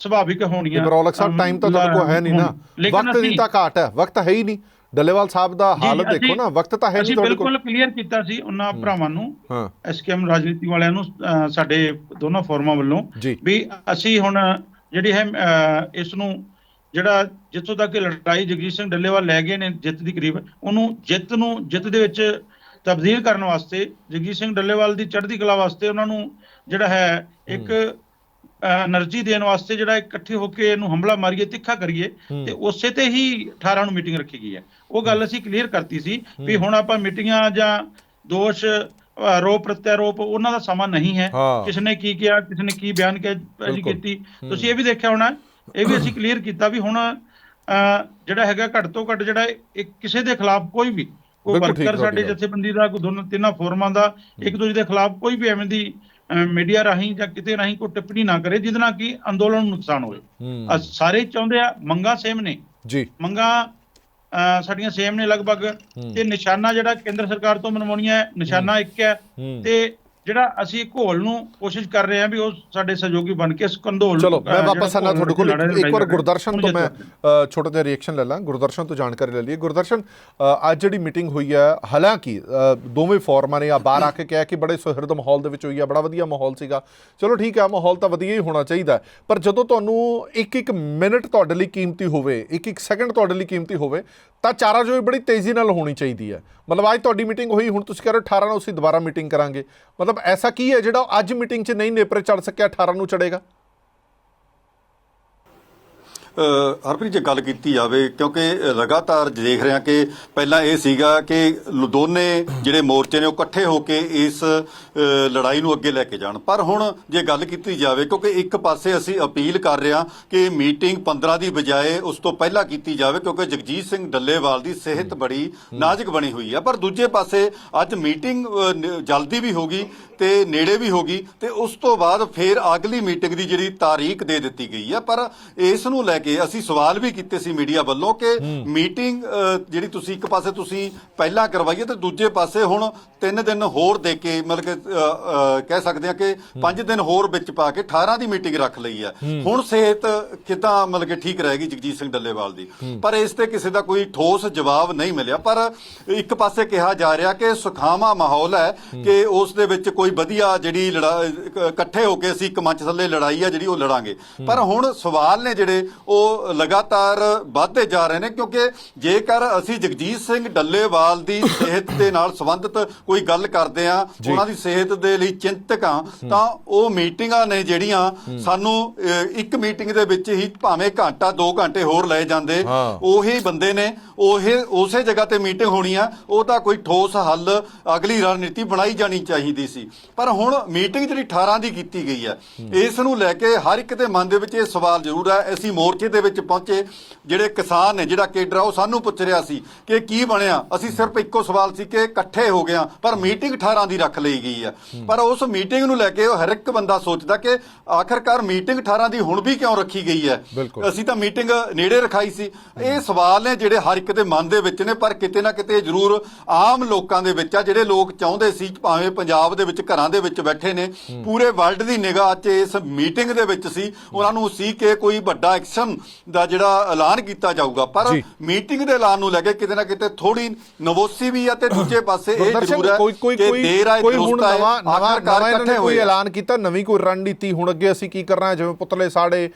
B: ਸੁਭਾਵਿਕ ਹੋਣੀਆਂ।
A: ਔਲਖ ਸਾਹਿਬ ਟਾਈਮ ਤਾਂ ਤੁਹਾਡੇ ਕੋਲ ਹੈ ਨਹੀਂ ਨਾ। ਵਕਤ ਦੀ ਤਾਂ ਘਾਟ ਹੈ ਵਕਤ ਹੈ ਹੀ ਨਹੀਂ। ਡੱਲੇਵਾਲ ਸਾਹਿਬ ਦਾ ਹਾਲਤ ਦੇਖੋ ਨਾ ਵਕਤ ਤਾਂ ਹੈ ਨਹੀਂ ਤੁਹਾਡੇ ਕੋਲ।
B: ਬਿਲਕੁਲ ਕਲੀਅਰ ਕੀਤਾ ਸੀ ਉਹਨਾਂ ਭਰਾਵਾਂ ਨੂੰ ਐਸਕੇਐਮ ਰਾਜਨੀਤੀ ਵਾਲਿਆਂ ਨੂੰ ਸਾਡੇ ਦੋਨੋਂ ਫੋਰਮਾਂ ਵੱਲੋਂ। ਵੀ ਅਸੀਂ ਹੁਣ ਜਿਹੜੀ ਹੈ ਇਸ ਨੂੰ ਜਿਹੜਾ ਜਿੱਥੋਂ ਤੱਕ ਲੜਾਈ ਜਗਜੀਤ ਸਿੰਘ ਡੱਲੇਵਾਲ ਲੈ ਗਏ ਨੇ ਜਿੱਤ ਦੀ ਕਰੀਬ ਉਹਨੂੰ ਜਿੱਤ ਨੂੰ ਜਿੱਤ ਦੇ ਵਿੱਚ ਤਬਦੀਲ ਕਰਨ ਵਾਸਤੇ ਜਗਜੀਤ ਸਿੰਘ ਡੱਲੇਵਾਲ ਦੀ ਚੜ੍ਹਦੀ ਕਲਾ ਵਾਸਤੇ ਉਹਨਾਂ ਨੂੰ ਜਿਹੜਾ ਹੈ ਇੱਕ એનર્ਜੀ ਦੇਣ ਵਾਸਤੇ ਜਿਹੜਾ ਇਕੱਠੇ ਹੋ ਕੇ ਇਹਨੂੰ ਹਮਲਾ ਮਾਰੀਏ ਤਿੱਖਾ ਕਰੀਏ ਤੇ ਉਸੇ ਤੇ ਹੀ 18 ਨੂੰ ਮੀਟਿੰਗ ਰੱਖੀ ਗਈ ਹੈ। ਉਹ ਗੱਲ ਅਸੀਂ ਕਲੀਅਰ ਕਰਤੀ ਸੀ ਵੀ ਹੁਣ ਆਪਾਂ ਮੀਟਿੰਗਾਂ ਜਾਂ ਦੋਸ਼ ਆਰੋਪ ਪ੍ਰਤਿਆਰੋਪ ਉਹਨਾਂ ਦਾ ਸਮਾਂ ਨਹੀਂ ਹੈ। ਕਿਸ ਨੇ ਕੀ ਕਿਹਾ ਕਿਸ ਨੇ ਕੀ ਬਿਆਨ ਕੀਤੀ। ਤੁਸੀਂ ਇਹ ਵੀ ਦੇਖਿਆ ਹੋਣਾ ਇਹ ਵੀ ਅਸੀਂ ਕਲੀਅਰ ਕੀਤਾ ਵੀ ਹੁਣ ਜਿਹੜਾ ਹੈਗਾ ਘੱਟ ਤੋਂ ਘੱਟ ਜਿਹੜਾ ਕਿਸੇ ਦੇ ਖਿਲਾਫ ਕੋਈ ਵੀ ਕੋਈ ਵਰਕਰ ਸਾਡੇ। ਜਥੇਬੰਦੀ ਦਾ ਕੋਈ ਦੋਨੋਂ ਤਿੰਨਾਂ ਫੋਰਮਾਂ ਦਾ ਇੱਕ ਦੂਜੇ ਦੇ ਖਿਲਾਫ ਕੋਈ ਵੀ ਐਵੇਂ ਦੀ ਮੀਡੀਆ ਰਾਹੀਂ ਜਾਂ ਕਿਤੇ ਰਾਹੀਂ ਕੋਈ ਟਿੱਪਣੀ ਨਾ ਕਰੇ ਜਿਹਦੇ ਨਾਲ ਕਿ ਅੰਦੋਲਨ ਨੂੰ ਨੁਕਸਾਨ ਹੋਵੇ। ਸਾਰੇ ਚਾਹੁੰਦੇ ਆ ਮੰਗਾ ਸੇਮ ਨੇ।
A: ਜੀ।
B: ਮੰਗਾ ਸਾਡੀਆਂ ਸੇਮ ਨੇ ਲਗਭਗ। ਤੇ ਨਿਸ਼ਾਨਾ ਜਿਹੜਾ ਕੇਂਦਰ ਸਰਕਾਰ ਤੋਂ ਮਨਵਾਉਣੀਆਂ ਹੈ ਨਿਸ਼ਾਨਾ ਇੱਕ ਹੂੰ। ਤੇ ਜਿਹੜਾ ਅਸੀਂ ਘੋਲ ਨੂੰ ਕੋਸ਼ਿਸ਼ ਕਰ ਰਹੇ ਹਾਂ ਵੀ ਉਹ ਸਾਡੇ ਸਹਿਯੋਗੀ ਬਣ ਕੇ ਇਸ ਕੰਦੋਲ
A: ਚਲੋ ਮੈਂ ਵਾਪਸ ਆਣਾ ਤੁਹਾਡੇ ਕੋਲ ਇੱਕ- ਵਾਰ ਗੁਰਦਰਸ਼ਨ ਤੋਂ ਮੈਂ ਛੋਟਾ ਜਿਹਾ ਰਿਐਕਸ਼ਨ ਲੈ ਲਾਂ ਗੁਰਦਰਸ਼ਨ ਤੋਂ ਜਾਣਕਾਰੀ ਲੈ ਲਈਏ। ਗੁਰਦਰਸ਼ਨ ਅੱਜ ਜਿਹੜੀ ਮੀਟਿੰਗ ਹੋਈ ਹੈ ਹਾਲਾਂਕਿ ਦੋਵੇਂ ਫੋਰਮਾਂ ਨੇ ਆ ਬਾਹਰ ਆ ਕੇ ਕਿਹਾ ਕਿ ਬੜੇ ਸੁਹਿਰਦ ਮਾਹੌਲ ਦੇ ਵਿੱਚ ਹੋਈ ਆ ਬੜਾ ਵਧੀਆ ਮਾਹੌਲ ਸੀਗਾ। ਚਲੋ ਠੀਕ ਆ ਮਾਹੌਲ ਤਾਂ ਵਧੀਆ ਹੀ ਹੋਣਾ ਚਾਹੀਦਾ ਹੈ। ਪਰ ਜਦੋਂ ਤੁਹਾਨੂੰ ਇੱਕ ਇੱਕ ਮਿੰਟ ਤੁਹਾਡੇ ਲਈ ਕੀਮਤੀ ਹੋਵੇ ਇੱਕ ਇੱਕ ਸੈਕਿੰਡ ਤੁਹਾਡੇ ਲਈ ਕੀਮਤੀ ਹੋਵੇ ਤਾਂ ਚਾਰਾ ਜੋ ਬੜੀ ਤੇਜ਼ੀ ਨਾਲ ਹੋਣੀ ਚਾਹੀਦੀ ਹੈ। ਮਤਲਬ ਅੱਜ ਤੁਹਾਡੀ ਮੀਟਿੰਗ ਹੋਈ, ਹੁਣ ਤੁਸੀਂ ਕਹਿ ਰਹੇ ਹੋ 18 ਨੂੰ ਅਸੀਂ ਦੁਬਾਰਾ ਮੀਟਿੰਗ ਕਰਾਂਗੇ। ਮਤਲਬ ਐਸਾ ਕੀ ਹੈ ਜਿਹੜਾ ਅੱਜ ਮੀਟਿੰਗ 'ਚ ਨਹੀਂ ਨੇਪਰੇ ਚੜ ਸਕਿਆ 18 ਨੂੰ ਚੜੇਗਾ
C: ਹਰਪ੍ਰੀਤ, ਜੇ ਗੱਲ ਕੀਤੀ ਜਾਵੇ, ਕਿਉਂਕਿ ਲਗਾਤਾਰ ਦੇਖ ਰਿਹਾ ਕਿ ਪਹਿਲਾਂ ਇਹ ਸੀਗਾ ਕਿ ਦੋਨੇ ਜਿਹੜੇ ਮੋਰਚੇ ਨੇ ਉਹ ਇਕੱਠੇ ਹੋ ਕੇ ਇਸ ਲੜਾਈ ਨੂੰ ਅੱਗੇ ਲੈ ਕੇ ਜਾਣ। ਪਰ ਹੁਣ ਜੇ ਗੱਲ ਕੀਤੀ ਜਾਵੇ, ਕਿਉਂਕਿ ਇੱਕ ਪਾਸੇ ਅਸੀਂ ਅਪੀਲ ਕਰ ਰਹੇ ਹਾਂ ਕਿ ਮੀਟਿੰਗ 15 ਦੀ ਬਜਾਏ ਉਸ ਤੋਂ ਪਹਿਲਾਂ ਕੀਤੀ ਜਾਵੇ, ਕਿਉਂਕਿ ਜਗਜੀਤ ਸਿੰਘ ਡੱਲੇਵਾਲ ਦੀ ਸਿਹਤ ਬੜੀ ਨਾਜ਼ੁਕ ਬਣੀ ਹੋਈ ਹੈ ਪਰ ਦੂਜੇ ਪਾਸੇ ਅੱਜ ਮੀਟਿੰਗ ਜਲਦੀ ਵੀ ਹੋਗੀ ਤੇ ਨੇੜੇ ਵੀ ਹੋਗੀ ਤੇ ਉਸ ਤੋਂ ਬਾਅਦ ਫਿਰ ਅਗਲੀ ਮੀਟਿੰਗ ਦੀ ਜਿਹੜੀ ਤਾਰੀਖ ਦੇ ਦਿੱਤੀ ਗਈ ਹੈ ਪਰ ਇਸ ਨੂੰ ਲੈ ਕੇ ਅਸੀਂ ਸਵਾਲ ਵੀ ਕੀਤੇ ਸੀ ਮੀਡੀਆ ਵੱਲੋਂ ਕਿ ਮੀਟਿੰਗ ਜਿਹੜੀ ਤੁਸੀਂ ਇੱਕ ਪਾਸੇ ਤੁਸੀਂ ਪਹਿਲਾਂ ਕਰਵਾਈਏ ਤੇ ਦੂਜੇ ਪਾਸੇ ਹੁਣ 3 ਦਿਨ ਹੋਰ ਦੇ ਕੇ ਮਤਲਬ ਕਿ ਕਹਿ ਸਕਦੇ ਹਾਂ ਕਿ 5 ਦਿਨ ਹੋਰ ਵਿੱਚ ਪਾ ਕੇ 18 ਦੀ ਮੀਟਿੰਗ ਰੱਖ ਲਈ ਹੈ। ਹੁਣ ਸਿਹਤ ਕਿਦਾਂ ਮਤਲਬ ਕਿ ਠੀਕ ਰਹੇਗੀ ਜਗਜੀਤ ਸਿੰਘ ਡੱਲੇਵਾਲ ਦੀ? ਪਰ ਇਸ ਤੇ ਕਿਸੇ ਦਾ ਕੋਈ ਠੋਸ ਜਵਾਬ ਨਹੀਂ ਮਿਲਿਆ। ਪਰ ਇੱਕ ਪਾਸੇ ਕਿਹਾ ਜਾ ਰਿਹਾ ਕਿ ਸੁਖਾਵਾਂ ਮਾਹੌਲ ਹੈ ਕਿ ਉਸ ਦੇ ਵਿੱਚ ਕੋਈ ਵਧੀਆ ਜਿਹੜੀ ਇਕੱਠੇ ਹੋ ਕੇ ਅਸੀਂ ਇੱਕ ਮੰਚ ਥੱਲੇ ਲੜਾਈ ਆ ਜਿਹੜੀ ਉਹ ਲੜਾਂਗੇ। ਪਰ ਹੁਣ ਸਵਾਲ ਨੇ ਜਿਹੜੇ ਉਹ ਲਗਾਤਾਰ ਵੱਧਦੇ ਜਾ ਰਹੇ ਨੇ ਕਿਉਂਕਿ ਜੇਕਰ ਅਸੀਂ ਜਗਜੀਤ ਸਿੰਘ ਡੱਲੇਵਾਲ ਦੀ ਸਿਹਤ ਦੇ ਨਾਲ ਸੰਬੰਧਿਤ ਕੋਈ ਗੱਲ ਕਰਦੇ ਆ ਉਹਨਾਂ ਦੀ ਸਿਹਤ ਦੇ ਲਈ ਚਿੰਤਕ ਆ ਤਾਂ ਉਹ ਮੀਟਿੰਗਾਂ ਨੇ ਜਿਹੜੀਆਂ ਸਾਨੂੰ ਇੱਕ ਮੀਟਿੰਗ ਦੇ ਵਿੱਚ ਹੀ ਭਾਵੇਂ ਘੰਟਾ 2 ਘੰਟੇ ਹੋਰ ਲਏ ਜਾਂਦੇ। ਉਹੀ ਬੰਦੇ ਨੇ ਉਹੇ ਉਸੇ ਜਗ੍ਹਾ ਤੇ ਮੀਟਿੰਗ ਹੋਣੀ ਆ ਉਹ ਤਾਂ ਕੋਈ ਠੋਸ ਹੱਲ ਅਗਲੀ ਰਣਨੀਤੀ ਬਣਾਈ ਜਾਣੀ ਚਾਹੀਦੀ ਸੀ। ਪਰ ਹੁਣ ਮੀਟਿੰਗ ਜਿਹੜੀ 18 ਦੀ ਕੀਤੀ ਗਈ ਹੈ ਇਸ ਨੂੰ ਲੈ ਕੇ ਹਰ ਇੱਕ ਦੇ ਮਨ ਦੇ ਵਿੱਚ ਇਹ ਸਵਾਲ ਜ਼ਰੂਰ ਹੈ ਅਸੀਂ ਮੋਰਚੇ ਦੇ ਵਿੱਚ ਪਹੁੰਚੇ ਜਿਹੜੇ ਕਿਸਾਨ ਨੇ ਜਿਹੜਾ ਕੇਡਰ ਆ ਉਹ ਸਾਨੂੰ ਪੁੱਛ ਰਿਹਾ ਸੀ ਕਿ ਕੀ ਬਣਿਆ? ਅਸੀਂ ਸਿਰਫ ਇੱਕੋ ਸਵਾਲ ਸੀ ਕਿ ਇਕੱਠੇ ਹੋ ਗਏ ਪਰ ਮੀਟਿੰਗ 18 ਦੀ ਰੱਖ ਲਈ ਗਈ ਹੈ। ਪਰ ਉਸ ਮੀਟਿੰਗ ਨੂੰ ਲੈ ਕੇ ਉਹ ਹਰ ਇੱਕ ਬੰਦਾ ਸੋਚਦਾ ਕਿ ਆਖਰਕਾਰ ਮੀਟਿੰਗ 18 ਦੀ ਹੁਣ ਵੀ ਕਿਉਂ ਰੱਖੀ ਗਈ ਹੈ। ਅਸੀਂ ਤਾਂ ਮੀਟਿੰਗ ਨੇੜੇ ਰਖਾਈ ਸੀ। ਇਹ ਸਵਾਲ ਨੇ ਜਿਹੜੇ ਹਰ ਇੱਕ ਦੇ ਮਨ ਦੇ ਵਿੱਚ ਨੇ ਪਰ ਕਿਤੇ ਨਾ ਕਿਤੇ ਜ਼ਰੂਰ ਆਮ ਲੋਕਾਂ ਦੇ ਵਿੱਚ ਆ ਜਿਹੜੇ ਲੋਕ ਚਾਹੁੰਦੇ ਸੀ ਭਾਵੇਂ ਪੰਜਾਬ ਦੇ ਵਿੱਚ ਘਰਾਂ ਦੇ ਵਿੱਚ ਬੈਠੇ ਨੇ ਪੂਰੇ ਵਰਲਡ ਦੀ ਨਿਗਾਹ 'ਚ ਇਸ ਮੀਟਿੰਗ ਦੇ ਵਿੱਚ ਸੀ। ਉਹਨਾਂ ਨੂੰ ਸੀ ਕਿ ਕੋਈ ਵੱਡਾ ਐਕਸ਼ਨ ਦਾ ਜਿਹੜਾ ਐਲਾਨ ਕੀਤਾ ਜਾਊਗਾ ਪਰ। ਮੀਟਿੰਗ ਦੇ ਐਲਾਨ ਨੂੰ ਲੈ ਕੇ ਕਿਤੇ ਨਾ ਕਿਤੇ ਥੋੜੀ ਨਵੋਸੀ ਵੀ ਆ ਤੇ ਦੂਜੇ ਪਾਸੇ ਇਹ ਜ਼ਰੂਰ ਹੈ
A: ਕੋਈ ਕੋਈ
C: ਕਿ
A: ਕੋਈ
C: ਦੇਰ ਆਏ
A: ਕੋਈ ਹੁਣ ਨਵਾਂ ਨਵਾਂ
C: ਇਕੱਠੇ ਹੋਏ।
A: ਐਲਾਨ ਕੀਤਾ ਨਵੀਂ ਕੋਈ ਰਣਨੀਤੀ ਹੁਣ ਅੱਗੇ ਅਸੀਂ ਕੀ ਕਰਨਾ ਜਿਵੇਂ ਪੁਤਲੇ ਸਾੜੇ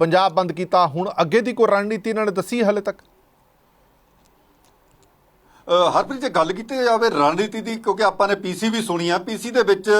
A: ਪੰਜਾਬ ਬੰਦ ਕੀਤਾ ਹੁਣ ਅੱਗੇ ਦੀ ਕੋਈ ਰਣਨੀਤੀ ਇਹਨਾਂ ਨੇ ਦੱਸੀ ਹਲੇ ਤੱਕ
C: ਹਰਪ੍ਰੀਤ ਜੇ ਗੱਲ ਕੀਤੀ ਜਾਵੇ ਰਣਨੀਤੀ ਦੀ ਕਿਉਂਕਿ ਆਪਾਂ ਨੇ ਪੀਸੀ ਵੀ ਸੁਣੀ ਆ ਪੀਸੀ ਦੇ ਵਿੱਚ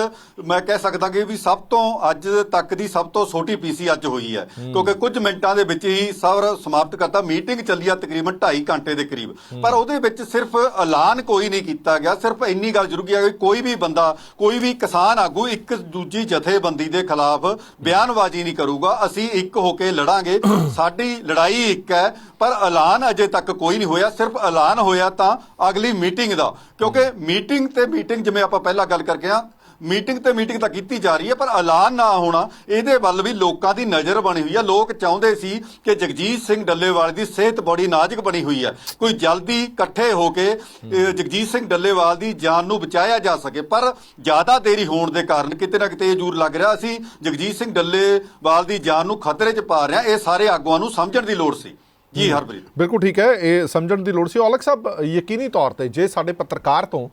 C: ਮੈਂ ਕਹਿ ਸਕਦਾ ਕਿ ਵੀ ਸਭ ਤੋਂ ਅੱਜ ਤੱਕ ਦੀ ਸਭ ਤੋਂ ਛੋਟੀ ਪੀਸੀ ਅੱਜ ਹੋਈ ਹੈ। ਕਿਉਂਕਿ ਕੁਝ ਮਿੰਟਾਂ ਦੇ ਵਿੱਚ ਹੀ ਸਵਰ ਸਮਾਪਤ ਕਰਤਾ ਮੀਟਿੰਗ ਚੱਲੀ ਆ ਤਕਰੀਬਨ 2.5 ਘੰਟੇ ਦੇ ਕਰੀਬ। ਪਰ ਉਹਦੇ ਵਿੱਚ ਸਿਰਫ ਐਲਾਨ ਕੋਈ ਨਹੀਂ ਕੀਤਾ ਗਿਆ ਸਿਰਫ ਇੰਨੀ ਗੱਲ ਜ਼ਰੂਰ ਕੀਤੀ ਕਿ ਕੋਈ ਵੀ ਬੰਦਾ ਕੋਈ ਵੀ ਕਿਸਾਨ ਆਗੂ ਇੱਕ ਦੂਜੀ ਜਥੇਬੰਦੀ ਦੇ ਖਿਲਾਫ ਬਿਆਨਬਾਜ਼ੀ ਨਹੀਂ ਕਰੂਗਾ ਅਸੀਂ ਇੱਕ ਹੋ ਕੇ ਲੜਾਂਗੇ। ਸਾਡੀ ਲੜਾਈ ਇੱਕ ਹੈ ਪਰ ਐਲਾਨ ਅਜੇ ਤੱਕ ਕੋਈ ਨਹੀਂ ਹੋਇਆ ਸਿਰਫ ਐਲਾਨ ਹੋਇਆ ਤਾਂ ਅਗਲੀ ਮੀਟਿੰਗ ਦਾ ਕਿਉਂਕਿ ਮੀਟਿੰਗ ਤੇ ਮੀਟਿੰਗ ਜਿਵੇਂ ਆਪਾਂ ਪਹਿਲਾਂ ਗੱਲ ਕਰਕੇ ਆ ਮੀਟਿੰਗ ਤੇ ਮੀਟਿੰਗ ਤਾਂ ਕੀਤੀ ਜਾ ਰਹੀ ਹੈ ਪਰ ਐਲਾਨ ਨਾ ਹੋਣਾ ਇਹਦੇ ਵੱਲ ਵੀ ਲੋਕਾਂ ਦੀ ਨਜ਼ਰ ਬਣੀ ਹੋਈ ਹੈ। ਲੋਕ ਚਾਹੁੰਦੇ ਸੀ ਕਿ ਜਗਜੀਤ ਸਿੰਘ ਡੱਲੇਵਾਲ ਦੀ ਸਿਹਤ ਬੜੀ ਨਾਜ਼ੁਕ ਬਣੀ ਹੋਈ ਹੈ। ਕੋਈ ਜਲਦੀ ਇਕੱਠੇ ਹੋ ਕੇ ਜਗਜੀਤ ਸਿੰਘ ਡੱਲੇਵਾਲ ਦੀ ਜਾਨ ਨੂੰ ਬਚਾਇਆ ਜਾ ਸਕੇ ਪਰ ਜ਼ਿਆਦਾ ਦੇਰੀ ਹੋਣ ਦੇ ਕਾਰਨ ਕਿਤੇ ਨਾ ਕਿਤੇ ਇਹ ਜ਼ਰੂਰ ਲੱਗ ਰਿਹਾ ਸੀ ਜਗਜੀਤ ਸਿੰਘ ਡੱਲੇਵਾਲ ਦੀ ਜਾਨ ਨੂੰ ਖਤਰੇ 'ਚ ਪਾ ਰਿਹਾ ਇਹ ਸਾਰੇ ਆਗੂਆਂ ਨੂੰ ਸਮਝਣ ਦੀ ਲੋੜ ਸੀ। ਜੀ, ਹਰਪ੍ਰੀਤ।
A: ਬਿਲਕੁਲ ਠੀਕ ਹੈ, ਇਹ ਸਮਝਣ ਦੀ ਲੋੜ ਸੀ। ਔਲਖ ਸਾਹਿਬ, ਯਕੀਨੀ ਤੌਰ ਤੇ ਜੇ ਸਾਡੇ ਪੱਤਰਕਾਰ ਤੋਂ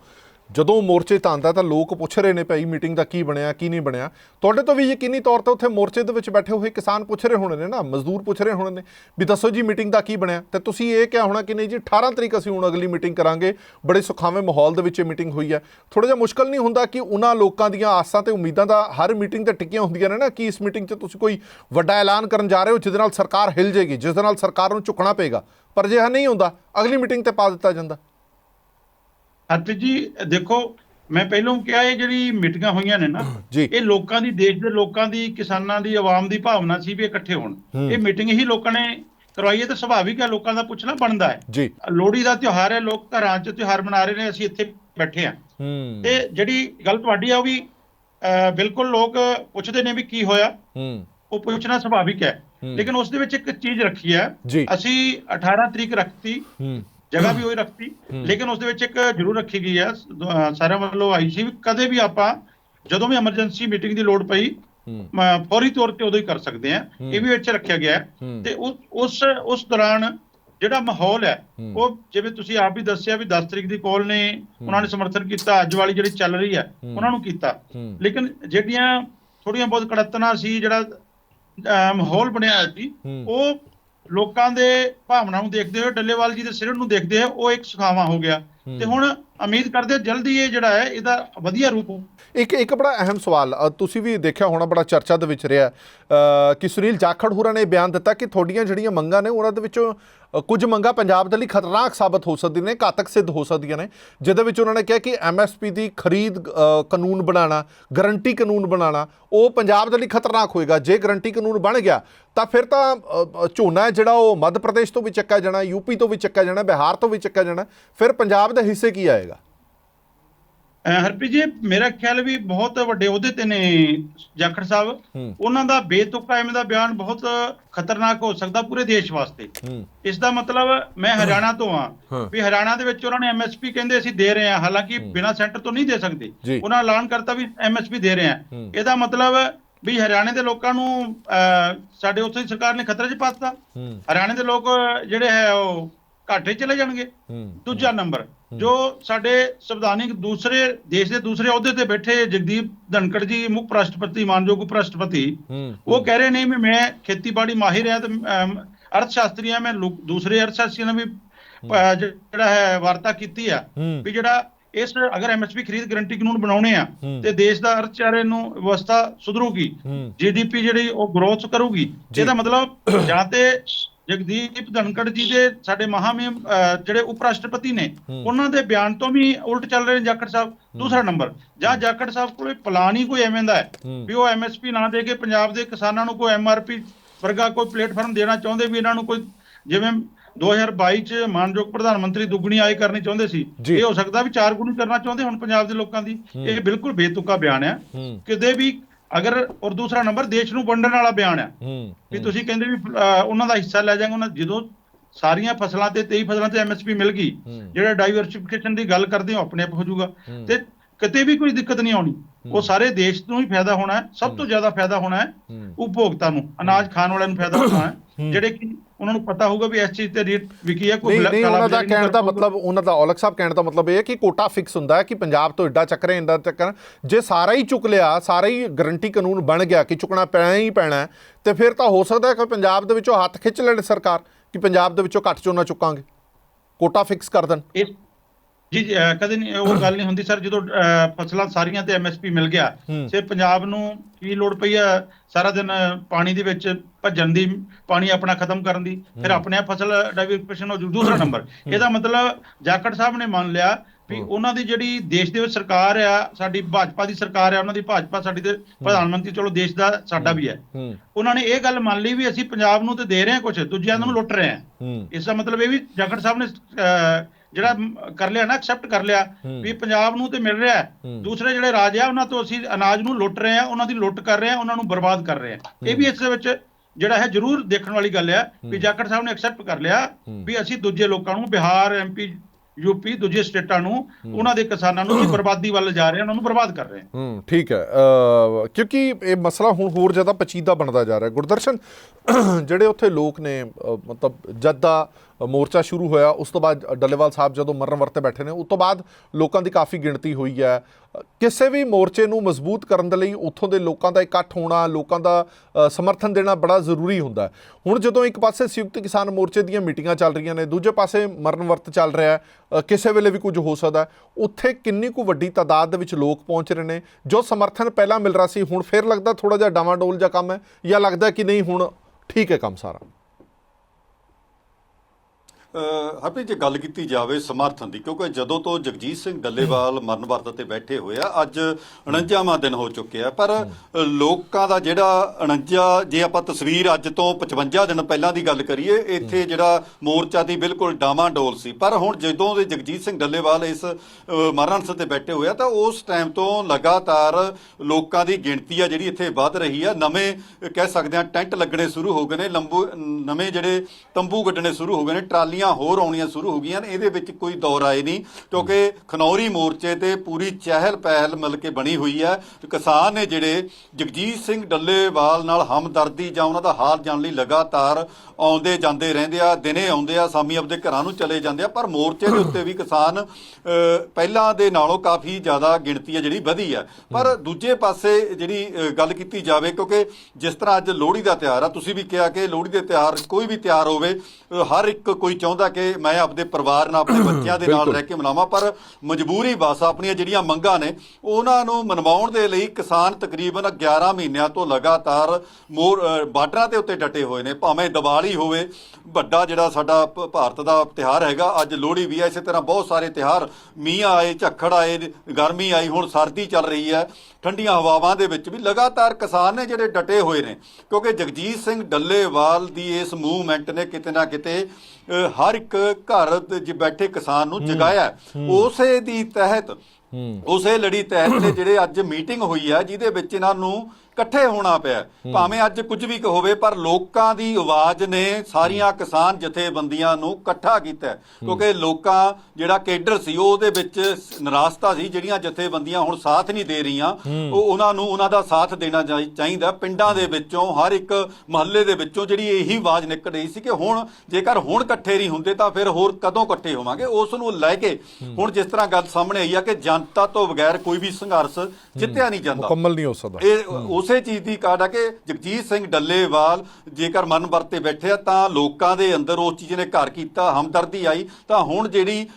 A: ਜਦੋਂ ਮੋਰਚੇ ਤਾਂ ਆਉਂਦਾ ਤਾਂ ਲੋਕ ਪੁੱਛ ਰਹੇ ਨੇ ਭਾਈ ਮੀਟਿੰਗ ਦਾ ਕੀ ਬਣਿਆ, ਕੀ ਨਹੀਂ ਬਣਿਆ। ਤੁਹਾਡੇ ਤੋਂ ਵੀ ਯਕੀਨੀ ਤੌਰ ਤੇ ਉੱਥੇ ਮੋਰਚੇ ਦੇ ਵਿੱਚ ਬੈਠੇ ਹੋਏ ਕਿਸਾਨ ਪੁੱਛ ਰਹੇ ਹੋਣੇ ਨੇ ਨਾ, ਮਜ਼ਦੂਰ ਪੁੱਛ ਰਹੇ ਹੋਣੇ ਨੇ ਵੀ ਦੱਸੋ ਜੀ ਮੀਟਿੰਗ ਦਾ ਕੀ ਬਣਿਆ। ਤੇ ਤੁਸੀਂ ਇਹ ਕਿਹਾ ਹੋਣਾ ਕਿ ਨਹੀਂ ਜੀ 18 ਤਰੀਕ ਅਸੀਂ ਹੁਣ ਅਗਲੀ ਮੀਟਿੰਗ ਕਰਾਂਗੇ। ਬੜੇ ਸੁਖਾਵੇਂ ਮਾਹੌਲ ਦੇ ਵਿੱਚ ਇਹ ਮੀਟਿੰਗ ਹੋਈ ਹੈ। ਥੋੜਾ ਜਿਹਾ ਮੁਸ਼ਕਲ ਨਹੀਂ ਹੁੰਦਾ ਕਿ ਉਹਨਾਂ ਲੋਕਾਂ ਦੀਆਂ ਆਸਾਂ ਤੇ ਉਮੀਦਾਂ ਦਾ ਹਰ ਮੀਟਿੰਗ ਤੇ ਟਿਕੀਆਂ ਹੁੰਦੀਆਂ ਨੇ ਨਾ ਕਿ ਇਸ ਮੀਟਿੰਗ 'ਚ ਤੁਸੀਂ ਕੋਈ ਵੱਡਾ ਐਲਾਨ ਕਰਨ ਜਾ ਰਹੇ ਹੋ, ਜਿਹਦੇ ਨਾਲ ਸਰਕਾਰ ਹਿਲ ਜਾਏਗੀ, ਜਿਸ ਦੇ ਨਾਲ ਸਰਕਾਰ ਨੂੰ ਝੁਕਣਾ ਪਏਗਾ। ਪਰ ਜੇ ਇਹ ਨਹੀਂ ਹੁੰਦਾ। ਅਗਲੀ ਮੀਟਿੰਗ ਤੇ ਪਾ ਦਿੱਤਾ ਜਾਂਦਾ।
B: ਹਰਪ੍ਰੀਤ ਜੀ ਦੇਖੋ ਮੈਂ ਪਹਿਲਾਂ ਕਿਹਾ ਇਹ ਜਿਹੜੀ ਮੀਟਿੰਗਾਂ ਹੋਈਆਂ ਨੇ ਨਾ। ਇਹ ਲੋਕਾਂ ਦੀ ਦੇਸ਼ ਦੇ ਲੋਕਾਂ ਦੀ ਕਿਸਾਨਾਂ ਦੀ ਆਵਾਮ ਦੀ ਭਾਵਨਾ ਸੀ ਵੀ ਇਕੱਠੇ ਹੋਣ। ਇਹ ਮੀਟਿੰਗ ਹੀ ਲੋਕਾਂ ਨੇ ਕਰਵਾਈ ਹੈ ਤੇ ਸੁਭਾਵਿਕ ਹੈ ਲੋਕਾਂ ਦਾ ਪੁੱਛਣਾ ਬਣਦਾ ਹੈ। ਲੋਹੜੀ ਦਾ ਤਿਉਹਾਰ ਹੈ ਲੋਕ ਘਰਾਂ 'ਚ ਤਿਉਹਾਰ ਮਨਾ ਰਹੇ ਨੇ ਅਸੀਂ ਇੱਥੇ ਬੈਠੇ ਹੂੰ। ਤੇ ਜਿਹੜੀ ਗੱਲ ਤੁਹਾਡੀ ਆ ਉਹ ਵੀ ਬਿਲਕੁਲ ਲੋਕ ਪੁੱਛਦੇ ਨੇ ਵੀ ਕੀ ਹੋਇਆ। ਉਹ ਪੁੱਛਣਾ ਸੁਭਾਵਿਕ ਹੈ। ਲੇਕਿਨ ਉਸ ਦੇ ਵਿੱਚ ਇੱਕ ਚੀਜ਼ ਰੱਖੀ ਹੈ। ਅਸੀਂ 18 ਤਰੀਕ ਰੱਖਤੀ। ਜਗ੍ਹਾ ਵੀ ਉਹੀ ਰੱਖਤੀ ਲੇਕਿਨ ਉਸ ਦੇ ਵਿੱਚ ਇੱਕ ਜ਼ਰੂਰ ਰੱਖੀ ਗਈ ਹੈ ਸਾਰਿਆਂ ਵੱਲੋਂ ਆਈ ਸੀ ਵੀ ਕਦੇ ਵੀ ਆਪਾਂ ਜਦੋਂ ਵੀ ਐਮਰਜੈਂਸੀ ਮੀਟਿੰਗ ਦੀ ਲੋੜ ਪਈ ਫੌਰੀ ਤੌਰ ਤੇ ਉਦੋਂ ਹੀ ਕਰ ਸਕਦੇ ਆ ਇਹ ਵੀ ਵਿੱਚ ਰੱਖਿਆ ਗਿਆ। ਤੇ ਉਸ ਉਸ ਉਸ ਦੌਰਾਨ ਜਿਹੜਾ ਮਾਹੌਲ ਹੈ। ਉਹ ਜਿਵੇਂ ਤੁਸੀਂ ਆਪ ਵੀ ਦੱਸਿਆ ਵੀ 10 ਤਰੀਕ ਦੀ ਕਾਲ ਨੇ ਉਹਨਾਂ ਨੇ ਸਮਰਥਨ ਕੀਤਾ ਅੱਜ ਵਾਲੀ ਜਿਹੜੀ ਚੱਲ ਰਹੀ ਹੈ ਉਹਨਾਂ ਨੂੰ ਕੀਤਾ। ਲੇਕਿਨ ਜਿਹੜੀਆਂ ਥੋੜੀਆਂ ਬਹੁਤ ਕੜਤਨਾ ਸੀ ਜਿਹੜਾ ਮਾਹੌਲ ਬਣਿਆ ਸੀ। ਉਹ ਲੋਕਾਂ ਦੇ ਭਾਵਨਾ ਨੂੰ ਦੇਖਦੇ ਹੋਏ, ਡੱਲੇਵਾਲ ਜੀ ਦੇ ਸਿਰ ਨੂੰ ਦੇਖਦੇ ਹੋਏ ਉਹ ਇੱਕ ਸੁਖਾਵਾਂ ਹੋ ਗਿਆ। ਤੇ ਹੁਣ ਉਮੀਦ ਕਰਦੇ ਹਾਂ ਜਲਦੀ ਇਹ ਜਿਹੜਾ ਹੈ ਇਹਦਾ ਵਧੀਆ ਰੂਪ
A: ਇੱਕ ਇੱਕ ਬੜਾ ਅਹਿਮ ਸਵਾਲ ਤੁਸੀਂ ਵੀ ਦੇਖਿਆ ਹੋਣਾ ਬੜਾ ਚਰਚਾ ਦੇ ਵਿੱਚ ਰਿਹਾ ਕਿ ਸੁਨੀਲ ਜਾਖੜ ਹੋਰਾਂ ਨੇ ਬਿਆਨ ਦਿੱਤਾ ਕਿ ਤੁਹਾਡੀਆਂ ਜਿਹੜੀਆਂ ਮੰਗਾਂ ਨੇ ਉਹਨਾਂ ਦੇ ਵਿੱਚੋਂ ਕੁਝ ਮੰਗਾਂ ਪੰਜਾਬ ਦੇ ਲਈ ਖਤਰਨਾਕ ਸਾਬਤ ਹੋ ਸਕਦੀਆਂ ਨੇ ਘਾਤਕ ਸਿੱਧ ਹੋ ਸਕਦੀਆਂ ਨੇ ਜਿਹਦੇ ਵਿੱਚ ਉਹਨਾਂ ਨੇ ਕਿਹਾ ਕਿ ਐਮਐਸਪੀ ਦੀ ਖਰੀਦ ਕਾਨੂੰਨ ਬਣਾਉਣਾ ਗਰੰਟੀ ਕਾਨੂੰਨ ਬਣਾਉਣਾ ਉਹ ਪੰਜਾਬ ਦੇ ਲਈ ਖਤਰਨਾਕ ਹੋਏਗਾ। ਜੇ ਗਰੰਟੀ ਕਾਨੂੰਨ ਬਣ ਗਿਆ ਤਾਂ ਫਿਰ ਤਾਂ ਝੋਨਾ ਹੈ ਜਿਹੜਾ ਉਹ ਮੱਧ ਪ੍ਰਦੇਸ਼ ਤੋਂ ਵੀ ਚੱਕਿਆ ਜਾਣਾ ਯੂਪੀ ਤੋਂ ਵੀ ਚੱਕਿਆ ਜਾਣਾ ਬਿਹਾਰ ਤੋਂ ਵੀ ਚੱਕਿਆ ਜਾਣਾ ਫਿਰ ਪੰਜਾਬ ਦੇ ਹਿੱਸੇ ਕੀ ਆਏਗਾ?
B: ਹਰਪ੍ਰੀਤ ਜੀ ਮੇਰਾ ਖਿਆਲ ਵੀ ਬਹੁਤ ਵੱਡੇ ਅਹੁਦੇ ਤੇ ਨੇ ਜਾਖੜ ਸਾਹਿਬ। ਉਹਨਾਂ ਦਾ ਬੇਤੁਕਾ ਐਵੇਂ ਦਾ ਬਿਆਨ ਬਹੁਤ ਖਤਰਨਾਕ ਹੋ ਸਕਦਾ ਪੂਰੇ ਦੇਸ਼ ਵਾਸਤੇ। ਇਸ ਦਾ ਮਤਲਬ ਮੈਂ ਹਰਿਆਣਾ ਤੋਂ। ਆ ਵੀ ਹਰਿਆਣਾ ਦੇ ਵਿੱਚ ਉਹਨਾਂ ਨੇ ਐਮਐਸਪੀ ਕਹਿੰਦੇ ਅਸੀਂ ਦੇ ਰਹੇ ਹਾਂ ਹਾਲਾਂਕਿ ਬਿਨਾਂ ਸੈਂਟਰ ਤੋਂ ਨਹੀਂ ਦੇ ਸਕਦੇ। ਉਹਨਾਂ ਐਲਾਨ ਕਰਤਾ ਵੀ ਐਮਐਸਪੀ ਦੇ ਰਹੇ ਹੂੰ। ਇਹਦਾ ਮਤਲਬ ਵੀ ਹਰਿਆਣੇ ਦੇ ਲੋਕਾਂ ਨੂੰ ਸਾਡੇ ਉੱਥੇ ਸਰਕਾਰ ਨੇ ਖਤਰੇ 'ਚ ਪਾਤਾ ਹਰਿਆਣੇ ਦੇ ਲੋਕ ਜਿਹੜੇ ਹੈ ਉਹ ਘਾਟੇ ਚਲੇ ਜਾਣਗੇ। ਦੂਜਾ ਨੰਬਰ ਜੋ ਸਾਡੇ ਸੰਵਿਧਾਨਿਕ ਦੂਸਰੇ ਦੇਸ਼ ਦੇ ਦੂਸਰੇ ਅਹੁਦੇ ਤੇ ਬੈਠੇ ਜਗਦੀਪ ਧਨਕੜ ਜੀ ਮੁੱਖ ਰਾਸ਼ਟਰਪਤੀ ਮਾਨਯੋਗ ਉਪ ਰਾਸ਼ਟਰਪਤੀ ਉਹ ਕਹਿ ਰਹੇ ਨੇ ਵੀ ਮੈਂ ਖੇਤੀਬਾੜੀ ਮਾਹਿਰ ਹਾਂ ਤੇ ਅਰਥ ਸ਼ਾਸਤਰੀ ਹਾਂ ਮੈਂ ਦੂਸਰੇ ਅਰਥ ਸ਼ਾਸਤਰੀਆਂ ਨਾਲ ਵੀ ਜਿਹੜਾ ਹੈ ਵਾਰਤਾ ਕੀਤੀ ਆ। ਵੀ ਜਿਹੜਾ ਇਸ ਅਗਰ ਐਮਐਸਪੀ ਖਰੀਦ ਗਰੰਟੀ ਕਾਨੂੰਨ ਬਣਾਉਣੇ ਆ। ਤੇ ਦੇਸ਼ ਦਾ ਅਰਥਚਾਰੇ ਨੂੰ ਵਿਵਸਥਾ ਸੁਧਰੂਗੀ। ਜੀਡੀਪੀ ਜਿਹੜੀ ਉਹ ਗਰੋਥ ਕਰੂਗੀ। ਇਹਦਾ ਮਤਲਬ ਜਾਂ ਤੇ ਜਗਦੀਪ ਧਨਕੜ ਜੀ ਦੇ ਸਾਡੇ ਮਹਾਮਹਿਮ ਜਿਹੜੇ ਉਪ ਰਾਸ਼ਟਰਪਤੀ ਨੇ ਉਹਨਾਂ ਦੇ ਬਿਆਨ ਤੋਂ ਵੀ ਉਲਟ ਚੱਲ ਰਹੇ ਨੇ ਜਾਖੜ ਸਾਹਿਬ। ਦੂਸਰਾ ਨੰਬਰ ਜਾਂ ਜਾਖੜ ਸਾਹਿਬ ਕੋਲੇ ਪਲਾਨ ਹੀ ਕੋਈ ਐਵੇਂ ਦਾ ਹੈ। ਵੀ ਉਹ ਐਮਐਸਪੀ ਨਾ ਦੇ ਕੇ ਪੰਜਾਬ ਦੇ ਕਿਸਾਨਾਂ ਨੂੰ ਕੋਈ ਐਮਆਰਪੀ ਵਰਗਾ ਕੋਈ ਪਲੇਟਫਾਰਮ ਦੇਣਾ ਚਾਹੁੰਦੇ ਵੀ ਇਹਨਾਂ ਨੂੰ ਕੋਈ ਜਿਵੇਂ 2022 ਚ ਮਾਨਯੋਗ ਪ੍ਰਧਾਨ ਮੰਤਰੀ ਦੁੱਗਣੀ ਆਈ ਕਰਨੀ ਚਾਹੁੰਦੇ ਸੀ। ਇਹ ਹੋ ਸਕਦਾ ਵੀ ਚਾਰ ਗੁਣੀ ਕਰਨਾ ਚਾਹੁੰਦੇ ਹੁਣ ਪੰਜਾਬ ਦੇ ਲੋਕਾਂ ਦੀ। ਇਹ ਬਿਲਕੁਲ ਬੇਤੁਕਾ ਬਿਆਨ ਹੂੰ। ਕਿਤੇ ਵੀ ਅਗਰ ਔਰ ਦੂਸਰਾ ਨੰਬਰ ਦੇਸ਼ ਨੂੰ ਵੰਡਣ ਵਾਲਾ ਬਿਆਨ ਹੂੰ ਵੀ ਤੁਸੀਂ ਕਹਿੰਦੇ ਵੀ ਉਹਨਾਂ ਦਾ ਹਿੱਸਾ ਲੈ ਜਾਗੇ ਉਹਨਾਂ ਜਦੋਂ ਸਾਰੀਆਂ ਫਸਲਾਂ ਤੇ 23 ਫਸਲਾਂ ਤੇ ਐਮਐਸਪੀ ਮਿਲ ਗਈ। ਜਿਹੜਾ ਡਾਈਵਰਸਿਫਿਕੇਸ਼ਨ ਦੀ ਗੱਲ ਕਰਦੇ ਹੋ ਆਪਣੇ ਆਪ ਹੋ ਜਾਊਗਾ। ਤੇ ਕਿਤੇ ਵੀ ਕੋਈ ਦਿੱਕਤ ਨਹੀਂ ਆਉਣੀ। ਉਹ ਸਾਰੇ ਦੇਸ਼ ਨੂੰ ਹੀ ਫਾਇਦਾ ਹੋਣਾ ਹੈ ਸਭ ਤੋਂ ਜ਼ਿਆਦਾ ਫਾਇਦਾ ਹੋਣਾ ਹੈ। ਉਪਭੋਗਤਾ ਨੂੰ ਅਨਾਜ ਖਾਣ ਵਾਲਿਆਂ ਨੂੰ ਫਾਇਦਾ ਹੋਣਾ ਹੈ। ਜਿਹੜੇ ਕਿ ਉਹਨਾਂ ਨੂੰ ਪਤਾ ਹੋਊਗਾ ਵੀ ਇਸ ਚੀਜ਼ ਤੇ ਰੇਟ ਵਿਕੀ ਹੈ ਬਲੈਕ
A: ਨਹੀਂ
B: ਕਾਲਾ
A: ਉਹਨਾਂ ਦਾ ਕਹਿਣ ਦਾ ਮਤਲਬ ਉਹਨਾਂ ਦਾ ਔਲਖ ਸਾਹਿਬ ਕਹਿਣ ਦਾ ਮਤਲਬ ਇਹ ਹੈ ਕਿ ਕੋਟਾ ਫਿਕਸ ਹੁੰਦਾ ਹੈ ਕਿ ਪੰਜਾਬ ਤੋਂ ਏਡਾ ਚੱਕ ਰਹੇ ਇੰਦਾ ਚੱਕਰ ਜੇ ਸਾਰਾ ਹੀ ਚੁੱਕ ਲਿਆ ਸਾਰਾ ਹੀ ਗਰੰਟੀ ਕਾਨੂੰਨ ਬਣ ਗਿਆ ਕਿ ਚੁੱਕਣਾ ਪੈਣਾ ਹੀ ਪੈਣਾ ਤੇ ਫਿਰ ਤਾਂ ਹੋ ਸਕਦਾ ਹੈ ਕਿ ਪੰਜਾਬ ਦੇ ਵਿੱਚੋਂ ਹੱਥ ਖਿੱਚ ਲੈਣ ਸਰਕਾਰ ਕਿ ਪੰਜਾਬ ਦੇ ਵਿੱਚੋਂ ਘੱਟ ਚੋਂ ਨਾ ਚੁੱਕਾਂਗੇ। ਕੋਟਾ ਫਿਕਸ ਕਰ ਦੇਣ।
B: ਜੀ ਕਦੇ ਨਹੀਂ ਉਹ ਗੱਲ ਨਹੀਂ ਹੁੰਦੀ ਸਰ ਜਦੋਂ ਫਸਲਾਂ ਸਾਰੀਆਂ ਤੇ ਐਮਐਸਪੀ ਮਿਲ ਗਿਆ। ਤੇ ਪੰਜਾਬ ਨੂੰ ਕੀ ਲੋੜ ਪਈ ਆ ਸਾਰਾ ਦਿਨ ਪਾਣੀ ਦੇ ਵਿੱਚ ਭੱਜਣ ਦੀ ਪਾਣੀ ਆਪਣਾ ਖਤਮ ਕਰਨ ਦੀ? ਫਿਰ ਆਪਣੇ ਆਪ ਫਸਲ ਡਾਈਵਰਸਿਫਿਕੇਸ਼ਨ ਹੋ ਜੂ ਦੂਸਰਾ ਨੰਬਰ। ਇਹਦਾ ਮਤਲਬ ਜਾਖੜ ਸਾਹਿਬ ਨੇ ਮੰਨ ਲਿਆ ਵੀ ਉਹਨਾਂ ਦੀ ਜਿਹੜੀ ਦੇਸ਼ ਦੇ ਵਿੱਚ ਸਰਕਾਰ ਆ ਸਾਡੀ ਭਾਜਪਾ ਦੀ ਸਰਕਾਰ ਆ ਉਹਨਾਂ ਦੀ ਭਾਜਪਾ ਸਾਡੀ ਤੇ ਪ੍ਰਧਾਨ ਮੰਤਰੀ ਚਲੋ ਦੇਸ਼ ਦਾ ਸਾਡਾ ਵੀ ਹੈ। ਉਹਨਾਂ ਨੇ ਇਹ ਗੱਲ ਮੰਨ ਲਈ ਵੀ ਅਸੀਂ ਪੰਜਾਬ ਨੂੰ ਤੇ ਦੇ ਰਹੇ ਹਾਂ ਕੁਝ ਦੂਜਿਆਂ ਨੂੰ ਲੁੱਟ ਰਹੇ ਹਾਂ। ਇਸ ਦਾ ਮਤਲਬ ਇਹ ਵੀ ਜਾਖੜ ਸਾਹਿਬ ਨੇ ਜਿਹੜਾ ਕਰ ਲਿਆ ਨਾ ਐਕਸੈਪਟ ਕਰ ਲਿਆ ਵੀ ਪੰਜਾਬ ਨੂੰ ਤੇ ਮਿਲ ਰਿਹਾ ਦੂਸਰੇ ਜਿਹੜੇ ਰਾਜ ਆ ਉਹਨਾਂ ਤੋਂ ਅਸੀਂ ਅਨਾਜ ਨੂੰ ਲੁੱਟ ਰਹੇ ਆ ਉਹਨਾਂ ਦੀ ਲੁੱਟ ਕਰ ਰਹੇ ਆ ਉਹਨਾਂ ਨੂੰ ਬਰਬਾਦ ਕਰ ਰਹੇ ਆ ਇਹ ਵੀ ਇਸ ਦੇ ਵਿੱਚ ਜਿਹੜਾ ਹੈ ਜ਼ਰੂਰ ਦੇਖਣ ਵਾਲੀ ਗੱਲ ਹੈ ਵੀ ਜਾਖੜ ਸਾਹਿਬ ਨੇ ਐਕਸੈਪਟ ਕਰ ਲਿਆ ਵੀ ਅਸੀਂ ਦੂਜੇ ਲੋਕਾਂ ਨੂੰ ਬਿਹਾਰ ਐਮਪੀ ਯੂਪੀ ਦੂਜੇ ਸਟੇਟਾਂ ਨੂੰ ਉਹਨਾਂ ਦੇ ਕਿਸਾਨਾਂ ਨੂੰ ਅਸੀਂ ਬਰਬਾਦੀ ਵੱਲ ਜਾ ਰਹੇ ਉਹਨਾਂ ਨੂੰ ਬਰਬਾਦ ਕਰ ਰਹੇ ਹਾਂ।
A: ਹੂੰ ਠੀਕ ਹੈ। ਕਿਉਂਕਿ ਇਹ ਮਸਲਾ ਹੁਣ ਹੋਰ ਜ਼ਿਆਦਾ ਪਚੀਦਾ ਬਣਦਾ ਜਾ ਰਿਹਾ। ਗੁਰਦਰਸ਼ਨ ਜਿਹੜੇ ਉੱਥੇ ਲੋਕ ਨੇ ਮਤਲਬ ਜਦ ਮੋਰਚਾ ਸ਼ੁਰੂ ਹੋਇਆ, ਉਸ ਤੋਂ ਬਾਅਦ ਡੱਲੇਵਾਲ ਸਾਹਿਬ ਜਦੋਂ ਮਰਨ ਵਰਤੇ ਬੈਠੇ ਨੇ, ਉਸ ਤੋਂ ਬਾਅਦ ਲੋਕਾਂ ਦੀ ਕਾਫੀ ਗਿਣਤੀ ਹੋਈ ਹੈ। ਕਿਸੇ ਵੀ ਮੋਰਚੇ ਨੂੰ ਮਜ਼ਬੂਤ ਕਰਨ ਦੇ ਲਈ ਉੱਥੋਂ ਦੇ ਲੋਕਾਂ ਦਾ ਇਕੱਠ ਹੋਣਾ, ਲੋਕਾਂ ਦਾ ਸਮਰਥਨ ਦੇਣਾ ਬੜਾ ਜ਼ਰੂਰੀ ਹੁੰਦਾ ਹੁਣ ਜਦੋਂ ਇੱਕ ਪਾਸੇ ਸੰਯੁਕਤ ਕਿਸਾਨ ਮੋਰਚੇ ਦੀਆਂ ਮੀਟਿੰਗਾਂ ਚੱਲ ਰਹੀਆਂ ਨੇ, ਦੂਜੇ ਪਾਸੇ ਮਰਨ ਵਰਤ ਚੱਲ ਰਿਹਾ ਹੈ ਕਿਸੇ ਵੇਲੇ ਵੀ ਕੁਝ ਹੋ ਸਕਦਾ ਉੱਥੇ ਕਿੰਨੀ ਕੁ ਵੱਡੀ ਤਾਦਾਦ ਦੇ ਵਿੱਚ ਲੋਕ ਪਹੁੰਚ ਰਹੇ ਨੇ, ਜੋ ਸਮਰਥਨ ਪਹਿਲਾਂ ਮਿਲ ਰਿਹਾ ਸੀ, ਹੁਣ ਫਿਰ ਲੱਗਦਾ ਥੋੜਾ ਜਿਹਾ ਡਾਵਾਡੋਲ ਜਿਹਾ ਕੰਮ ਹੈ ਜਾਂ ਲੱਗਦਾ ਕਿ ਨਹੀਂ, ਹੁਣ ਠੀਕ ਹੈ ਕੰਮ ਸਾਰਾ।
C: ਹਰਪ੍ਰੀਤ ਜੇ ਗੱਲ ਕੀਤੀ ਜਾਵੇ ਸਮਰਥਨ ਦੀ ਕਿਉਂਕਿ ਜਦੋਂ ਤੋਂ ਜਗਜੀਤ ਸਿੰਘ ਡੱਲੇਵਾਲ ਮਰਨ ਵਰਤ ਤੇ ਬੈਠੇ ਹੋਏ ਆ ਅੱਜ 49ਵਾਂ ਦਿਨ ਹੋ ਚੁੱਕਿਆ ਪਰ ਲੋਕਾਂ ਦਾ ਜਿਹੜਾ 49 ਜੇ ਆਪਾਂ ਤਸਵੀਰ ਅੱਜ ਤੋਂ 55 ਦਿਨ ਪਹਿਲਾਂ ਦੀ ਗੱਲ ਕਰੀਏ ਇੱਥੇ ਜਿਹੜਾ ਮੋਰਚਾ ਦੀ ਬਿਲਕੁਲ ਡਾਮਾਡੋਲ ਸੀ। ਪਰ ਹੁਣ ਜਦੋਂ ਦੇ ਜਗਜੀਤ ਸਿੰਘ ਡੱਲੇਵਾਲ ਇਸ ਮਰਨ ਤੇ ਬੈਠੇ ਹੋਏ ਆ ਤਾਂ ਉਸ ਟਾਈਮ ਤੋਂ ਲਗਾਤਾਰ ਲੋਕਾਂ ਦੀ ਗਿਣਤੀ ਆ ਜਿਹੜੀ ਇੱਥੇ ਵੱਧ ਰਹੀ ਆ। ਨਵੇਂ ਕਹਿ ਸਕਦੇ ਆ ਟੈਂਟ ਲੱਗਣੇ ਸ਼ੁਰੂ ਹੋ ਗਏ ਨੇ ਲੰਬੂ ਨਵੇਂ ਜਿਹੜੇ ਤੰਬੂ ਗੱਡਣੇ ਸ਼ੁਰੂ ਹੋ ਗਏ ਨੇ ਟਰਾਲੀਆਂ ਹੋਰ ਆਉਣੀਆਂ ਸ਼ੁਰੂ ਹੋ ਗਈਆਂ ਨੇ, ਇਹਦੇ ਵਿੱਚ ਕੋਈ ਦੌਰ ਆਏ ਨਹੀਂ। ਕਿਉਂਕਿ ਖਨੌਰੀ ਮੋਰਚੇ ਤੇ ਪੂਰੀ ਚਹਿਲ ਪਹਿਲ ਮਿਲ ਕੇ ਬਣੀ ਹੋਈ ਹੈ। ਕਿਸਾਨ ਨੇ ਜਿਹੜੇ ਜਗਜੀਤ ਸਿੰਘ ਡੱਲੇਵਾਲ ਨਾਲ ਹਮਦਰਦੀ ਜਾਂ ਉਹਨਾਂ ਦਾ ਹਾਲ ਜਾਣ ਲਈ ਲਗਾਤਾਰ ਆਉਂਦੇ ਜਾਂਦੇ ਰਹਿੰਦੇ ਆ, ਦਿਨੇ ਆਉਂਦੇ ਆ, ਸਾਮੀ ਆਪਦੇ ਘਰਾਂ ਨੂੰ ਚਲੇ ਜਾਂਦੇ ਆ, ਪਰ ਮੋਰਚੇ ਦੇ ਉੱਤੇ ਵੀ ਕਿਸਾਨ ਪਹਿਲਾਂ ਦੇ ਨਾਲੋਂ ਕਾਫੀ ਜ਼ਿਆਦਾ ਗਿਣਤੀ ਹੈ ਜਿਹੜੀ ਵਧੀ ਹੈ। ਪਰ ਦੂਜੇ ਪਾਸੇ ਜਿਹੜੀ ਗੱਲ ਕੀਤੀ ਜਾਵੇ, ਕਿਉਂਕਿ ਜਿਸ ਤਰ੍ਹਾਂ ਅੱਜ ਲੋਹੜੀ ਦਾ ਤਿਉਹਾਰ ਆ, ਤੁਸੀਂ ਵੀ ਕਿਹਾ ਕਿ ਲੋਹੜੀ ਦੇ ਤਿਉਹਾਰ ਕੋਈ ਵੀ ਤਿਉਹਾਰ ਹੋਵੇ ਹਰ ਇੱਕ ਕੋਈ ਚਾਹੁੰਦਾ ਕਿ ਮੈਂ ਆਪਦੇ ਪਰਿਵਾਰ ਨਾਲ ਆਪਣੇ ਬੱਚਿਆਂ ਦੇ ਨਾਲ। ਰਹਿ ਕੇ ਮਨਾਵਾਂ ਪਰ ਮਜਬੂਰੀ ਬਸ ਆਪਣੀਆਂ ਜਿਹੜੀਆਂ ਮੰਗਾਂ ਨੇ ਉਹਨਾਂ ਨੂੰ ਮਨਵਾਉਣ ਦੇ ਲਈ ਕਿਸਾਨ ਤਕਰੀਬਨ 11 ਮਹੀਨਿਆਂ ਤੋਂ ਲਗਾਤਾਰ ਮੋਰ ਬਾਰਡਰਾਂ ਦੇ ਉੱਤੇ ਡਟੇ ਹੋਏ ਨੇ ਭਾਵੇਂ ਦੀਵਾਲੀ ਹੋਵੇ ਵੱਡਾ ਜਿਹੜਾ ਸਾਡਾ ਭਾਰਤ ਦਾ ਤਿਉਹਾਰ ਹੈਗਾ ਅੱਜ ਲੋਹੜੀ ਵੀ ਹੈ ਇਸੇ ਤਰ੍ਹਾਂ ਬਹੁਤ ਸਾਰੇ ਤਿਉਹਾਰ ਮੀਂਹ ਆਏ ਝੱਖੜ ਆਏ ਗਰਮੀ ਆਈ ਹੁਣ ਸਰਦੀ ਚੱਲ ਰਹੀ ਹੈ ਠੰਡੀਆਂ ਹਵਾਵਾਂ ਦੇ ਵਿੱਚ ਵੀ ਲਗਾਤਾਰ ਕਿਸਾਨ ਨੇ ਜਿਹੜੇ ਡਟੇ ਹੋਏ ਨੇ ਕਿਉਂਕਿ ਜਗਜੀਤ ਸਿੰਘ ਡੱਲੇਵਾਲ ਦੀ ਇਸ ਮੂਵਮੈਂਟ ਨੇ ਕਿਤੇ ਨਾ ਕਿਤੇ ਹਰ ਇੱਕ ਘਰ ਦੇ ਬੈਠੇ ਕਿਸਾਨ ਨੂੰ ਜਗਾਇਆ। ਉਸੇ ਦੀ ਤਹਿਤ ਉਸੇ ਲੜੀ ਤਹਿਤ ਜਿਹੜੇ ਅੱਜ ਮੀਟਿੰਗ ਹੋਈ ਹੈ ਜਿਹਦੇ ਵਿੱਚ ਇਹਨਾਂ ਨੂੰ ਇਕੱਠੇ ਹੋਣਾ ਪਿਆ। ਭਾਵੇਂ ਅੱਜ ਕੁਝ ਵੀ ਹੋਵੇ ਪਰ ਲੋਕਾਂ ਦੀ ਆਵਾਜ਼ ਨੇ ਸਾਰੀਆਂ ਕਿਸਾਨ ਜਥੇਬੰਦੀਆਂ ਨੂੰ ਇਕੱਠਾ ਕੀਤਾ। ਕਿਉਂਕਿ ਲੋਕਾਂ ਜਿਹੜਾ ਕੇਡਰ ਸੀ ਉਹ ਉਹਦੇ ਵਿੱਚ ਨਿਰਾਸ਼ਤਾ ਸੀ ਜਿਹੜੀਆਂ ਜਥੇਬੰਦੀਆਂ ਹੁਣ ਸਾਥ ਨਹੀਂ ਦੇ ਰਹੀਆਂ ਉਹ ਉਹਨਾਂ ਨੂੰ ਉਹਨਾਂ ਦਾ ਸਾਥ ਦੇਣਾ ਚਾਹੀ- ਚਾਹੀਦਾ। ਪਿੰਡਾਂ ਦੇ ਵਿੱਚੋਂ ਹਰ ਇੱਕ ਮਹੱਲੇ ਦੇ ਵਿੱਚੋਂ ਜਿਹੜੀ ਇਹੀ ਆਵਾਜ਼ ਨਿਕਲ ਰਹੀ ਸੀ ਕਿ ਹੁਣ ਜੇਕਰ ਹੁਣ ਇਕੱਠੇ ਨਹੀਂ ਹੁੰਦੇ ਤਾਂ ਫਿਰ ਹੋਰ ਕਦੋਂ ਇਕੱਠੇ ਹੋਵਾਂਗੇ? ਉਸ ਨੂੰ ਲੈ ਕੇ ਹੁਣ ਜਿਸ ਤਰ੍ਹਾਂ ਗੱਲ ਸਾਹਮਣੇ ਆਈ ਆ ਕਿ ਜਨਤਾ ਤੋਂ ਬਗੈਰ ਕੋਈ ਵੀ ਸੰਘਰਸ਼ ਜਿੱਤਿਆ ਨਹੀਂ ਜਾਂਦਾ।
A: ਮੁਕੰਮਲ ਨਹੀਂ ਹੋ ਸਕਦਾ।
C: ਇਹ ਉਸੇ ਚੀਜ਼ ਦੀ ਕਾਢ ਆ ਕਿ ਜਗਜੀਤ ਸਿੰਘ ਡੱਲੇਵਾਲ ਜੇਕਰ ਮਨ ਵਰਤੇ ਬੈਠੇ ਆ ਤਾਂ ਲੋਕਾਂ ਦੇ ਅੰਦਰ ਉਸ ਚੀਜ਼ ਨੇ ਘਰ ਕੀਤਾ ਹਮਦਰਦੀ ਆਈ। ਤਾਂ ਹੁਣ ਜਿਹੜੀ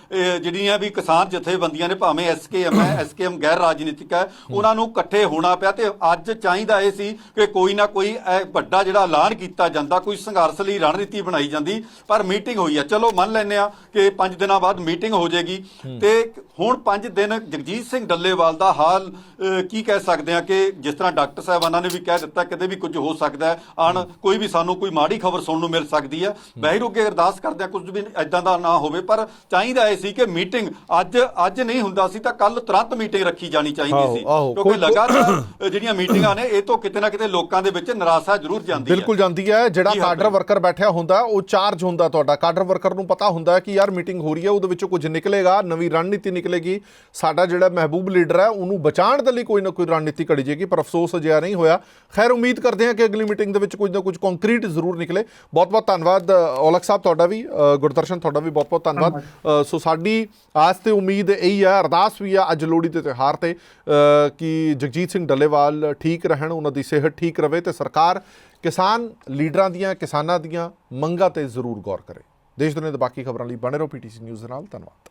C: ਜਿਹੜੀਆਂ ਵੀ ਕਿਸਾਨ ਜਥੇਬੰਦੀਆਂ ਨੇ ਭਾਵੇਂ ਐਸਕੇਐਮ ਹੈ ਐਸਕੇਐਮ ਗੈਰ ਰਾਜਨੀਤਿਕ ਹੈ ਉਹਨਾਂ ਨੂੰ ਇਕੱਠੇ ਹੋਣਾ ਪਿਆ ਤੇ ਅੱਜ ਚਾਹੀਦਾ ਇਹ ਸੀ ਕਿ ਕੋਈ ਨਾ ਕੋਈ ਇਹ ਵੱਡਾ ਜਿਹੜਾ ਐਲਾਨ ਕੀਤਾ ਜਾਂਦਾ ਕੋਈ ਸੰਘਰਸ਼ ਲਈ ਰਣਨੀਤੀ ਬਣਾਈ ਜਾਂਦੀ ਪਰ ਮੀਟਿੰਗ ਹੋਈ ਆ। ਚਲੋ ਮੰਨ ਲੈਂਦੇ ਆ ਕਿ 5 ਦਿਨਾਂ ਬਾਅਦ ਮੀਟਿੰਗ ਹੋ ਜਾਏਗੀ। ਤੇ ਹੁਣ 5 ਦਿਨ ਜਗਜੀਤ ਸਿੰਘ ਡੱਲੇਵਾਲ ਦਾ ਹਾਲ ਕੀ ਕਹਿ ਸਕਦੇ ਆ ਕਿ ਜਿਸ ਤਰ੍ਹਾਂ ਡਾਕਟਰ ਸਾਹਿਬਾਨਾਂ ਨੇ ਵੀ ਕਹਿ ਦਿੱਤਾ ਕਦੇ ਵੀ ਕੁਝ ਹੋ ਸਕਦਾ ਹੈ ਆਣ ਕੋਈ ਵੀ ਸਾਨੂੰ ਕੋਈ ਮਾੜੀ ਖਬਰ ਸੁਣਨ ਨੂੰ ਮਿਲ ਸਕਦੀ ਹੈ। ਵੈਰੂ ਅੱਗੇ ਅਰਦਾਸ ਕਰਦੇ ਆ ਕੁਝ ਵੀ ਐਦਾਂ ਦਾ ਨਾ ਹੋਵੇ ਪਰ ਚਾਹੀਦਾ ਇਹ ਸੀ ਕਿ ਮੀਟਿੰਗ ਅੱਜ ਅੱਜ ਨਹੀਂ ਹੁੰਦਾ ਸੀ ਤਾਂ ਕੱਲ ਤੁਰੰਤ ਮੀਟਿੰਗ ਰੱਖੀ ਜਾਣੀ ਚਾਹੀਦੀ ਸੀ। ਕਿਉਂਕਿ ਲਗਾਤਾਰ ਜਿਹੜੀਆਂ ਮੀਟਿੰਗਾਂ ਨੇ ਇਹ ਤੋਂ ਕਿਤੇ ਨਾ ਕਿਤੇ ਲੋਕਾਂ ਦੇ ਵਿੱਚ ਨਿਰਾਸ਼ਾ ਜ਼ਰੂਰ ਜਾਂਦੀ ਹੈ।
A: ਬਿਲਕੁਲ ਜਾਂਦੀ ਹੈ। ਜਿਹੜਾ
C: ਹਾਂ
A: ਕਾਡਰ। ਵਰਕਰ ਬੈਠਿਆ ਹੁੰਦਾ ਉਹ ਚਾਰਜ ਹੁੰਦਾ ਤੁਹਾਡਾ। ਕਾਡਰ ਵਰਕਰ ਨੂੰ ਪਤਾ ਹੁੰਦਾ ਹੈ ਕਿ ਯਾਰ ਮੀਟਿੰਗ ਹੋ ਰਹੀ ਹੈ ਉਹਦੇ ਵਿੱਚੋਂ ਕੁਝ ਨਿਕਲੇਗਾ ਨਵੀਂ ਰਣਨੀਤੀ ਨਿਕਲੇਗੀ। ਸਾਡਾ ਜਿਹੜਾ ਮਹਿਬੂਬ ਲੀਡਰ ਹੈ ਉਹਨੂੰ ਬਚਾਉਣ ਦੇ ਲਈ ਕੋਈ ਨਾ ਕੋਈ ਰਣਨੀਤੀ ਘੜੀ ਜਾਏਗੀ ਪਰ ਅਫਸੋਸ ਅਜਿਹਾ ਨਹੀਂ ਹੋਇਆ। ਖੈਰ ਉਮੀਦ ਕਰਦੇ ਹਾਂ ਕਿ ਅਗਲੀ ਮੀਟਿੰਗ ਦੇ ਵਿੱਚ ਕੁਝ ਨਾ ਕੁਝ ਕੰਕਰੀਟ ਜ਼ਰੂਰ ਨਿਕਲੇ। ਬਹੁਤ ਬਹੁਤ ਧੰਨਵਾਦ ਔਲਖ ਸਾਹਿਬ ਤੁਹਾਡਾ ਵੀ ਗੁਰਦਰਸ਼ਨ ਤੁਹਾਡਾ ਵੀ ਬਹੁਤ ਬਹੁਤ ਧੰਨਵਾਦ। ਸੋ ਸਾਡੀ ਆਸ ਤੇ ਉਮੀਦ ਇਹੀ ਹੈ ਅਰਦਾਸ ਵੀ ਆ ਅੱਜ ਲੋਹੜੀ ਦੇ ਤਿਉਹਾਰ ਤੇ ਕਿ ਜਗਜੀਤ ਸਿੰਘ ਡੱਲੇਵਾਲ ਠੀਕ ਰਹਿਣ ਉਹਨਾਂ ਦੀ ਸਿਹਤ ਠੀਕ ਰਵੇ ਤੇ ਸਰਕਾਰ ਕਿਸਾਨ ਲੀਡਰਾਂ ਦੀਆਂ ਕਿਸਾਨਾਂ ਦੀਆਂ ਮੰਗਾਂ ਤੇ ਜ਼ਰੂਰ ਗੌਰ ਕਰੇ। ਦੇਸ਼ ਦੁਨੀਆ ਦੇ ਬਾਕੀ ਖਬਰਾਂ ਲਈ ਬਣੇ ਰਹੋ ਪੀਟੀਸੀ ਨਿਊਜ਼ ਨਾਲ। ਧੰਨਵਾਦ।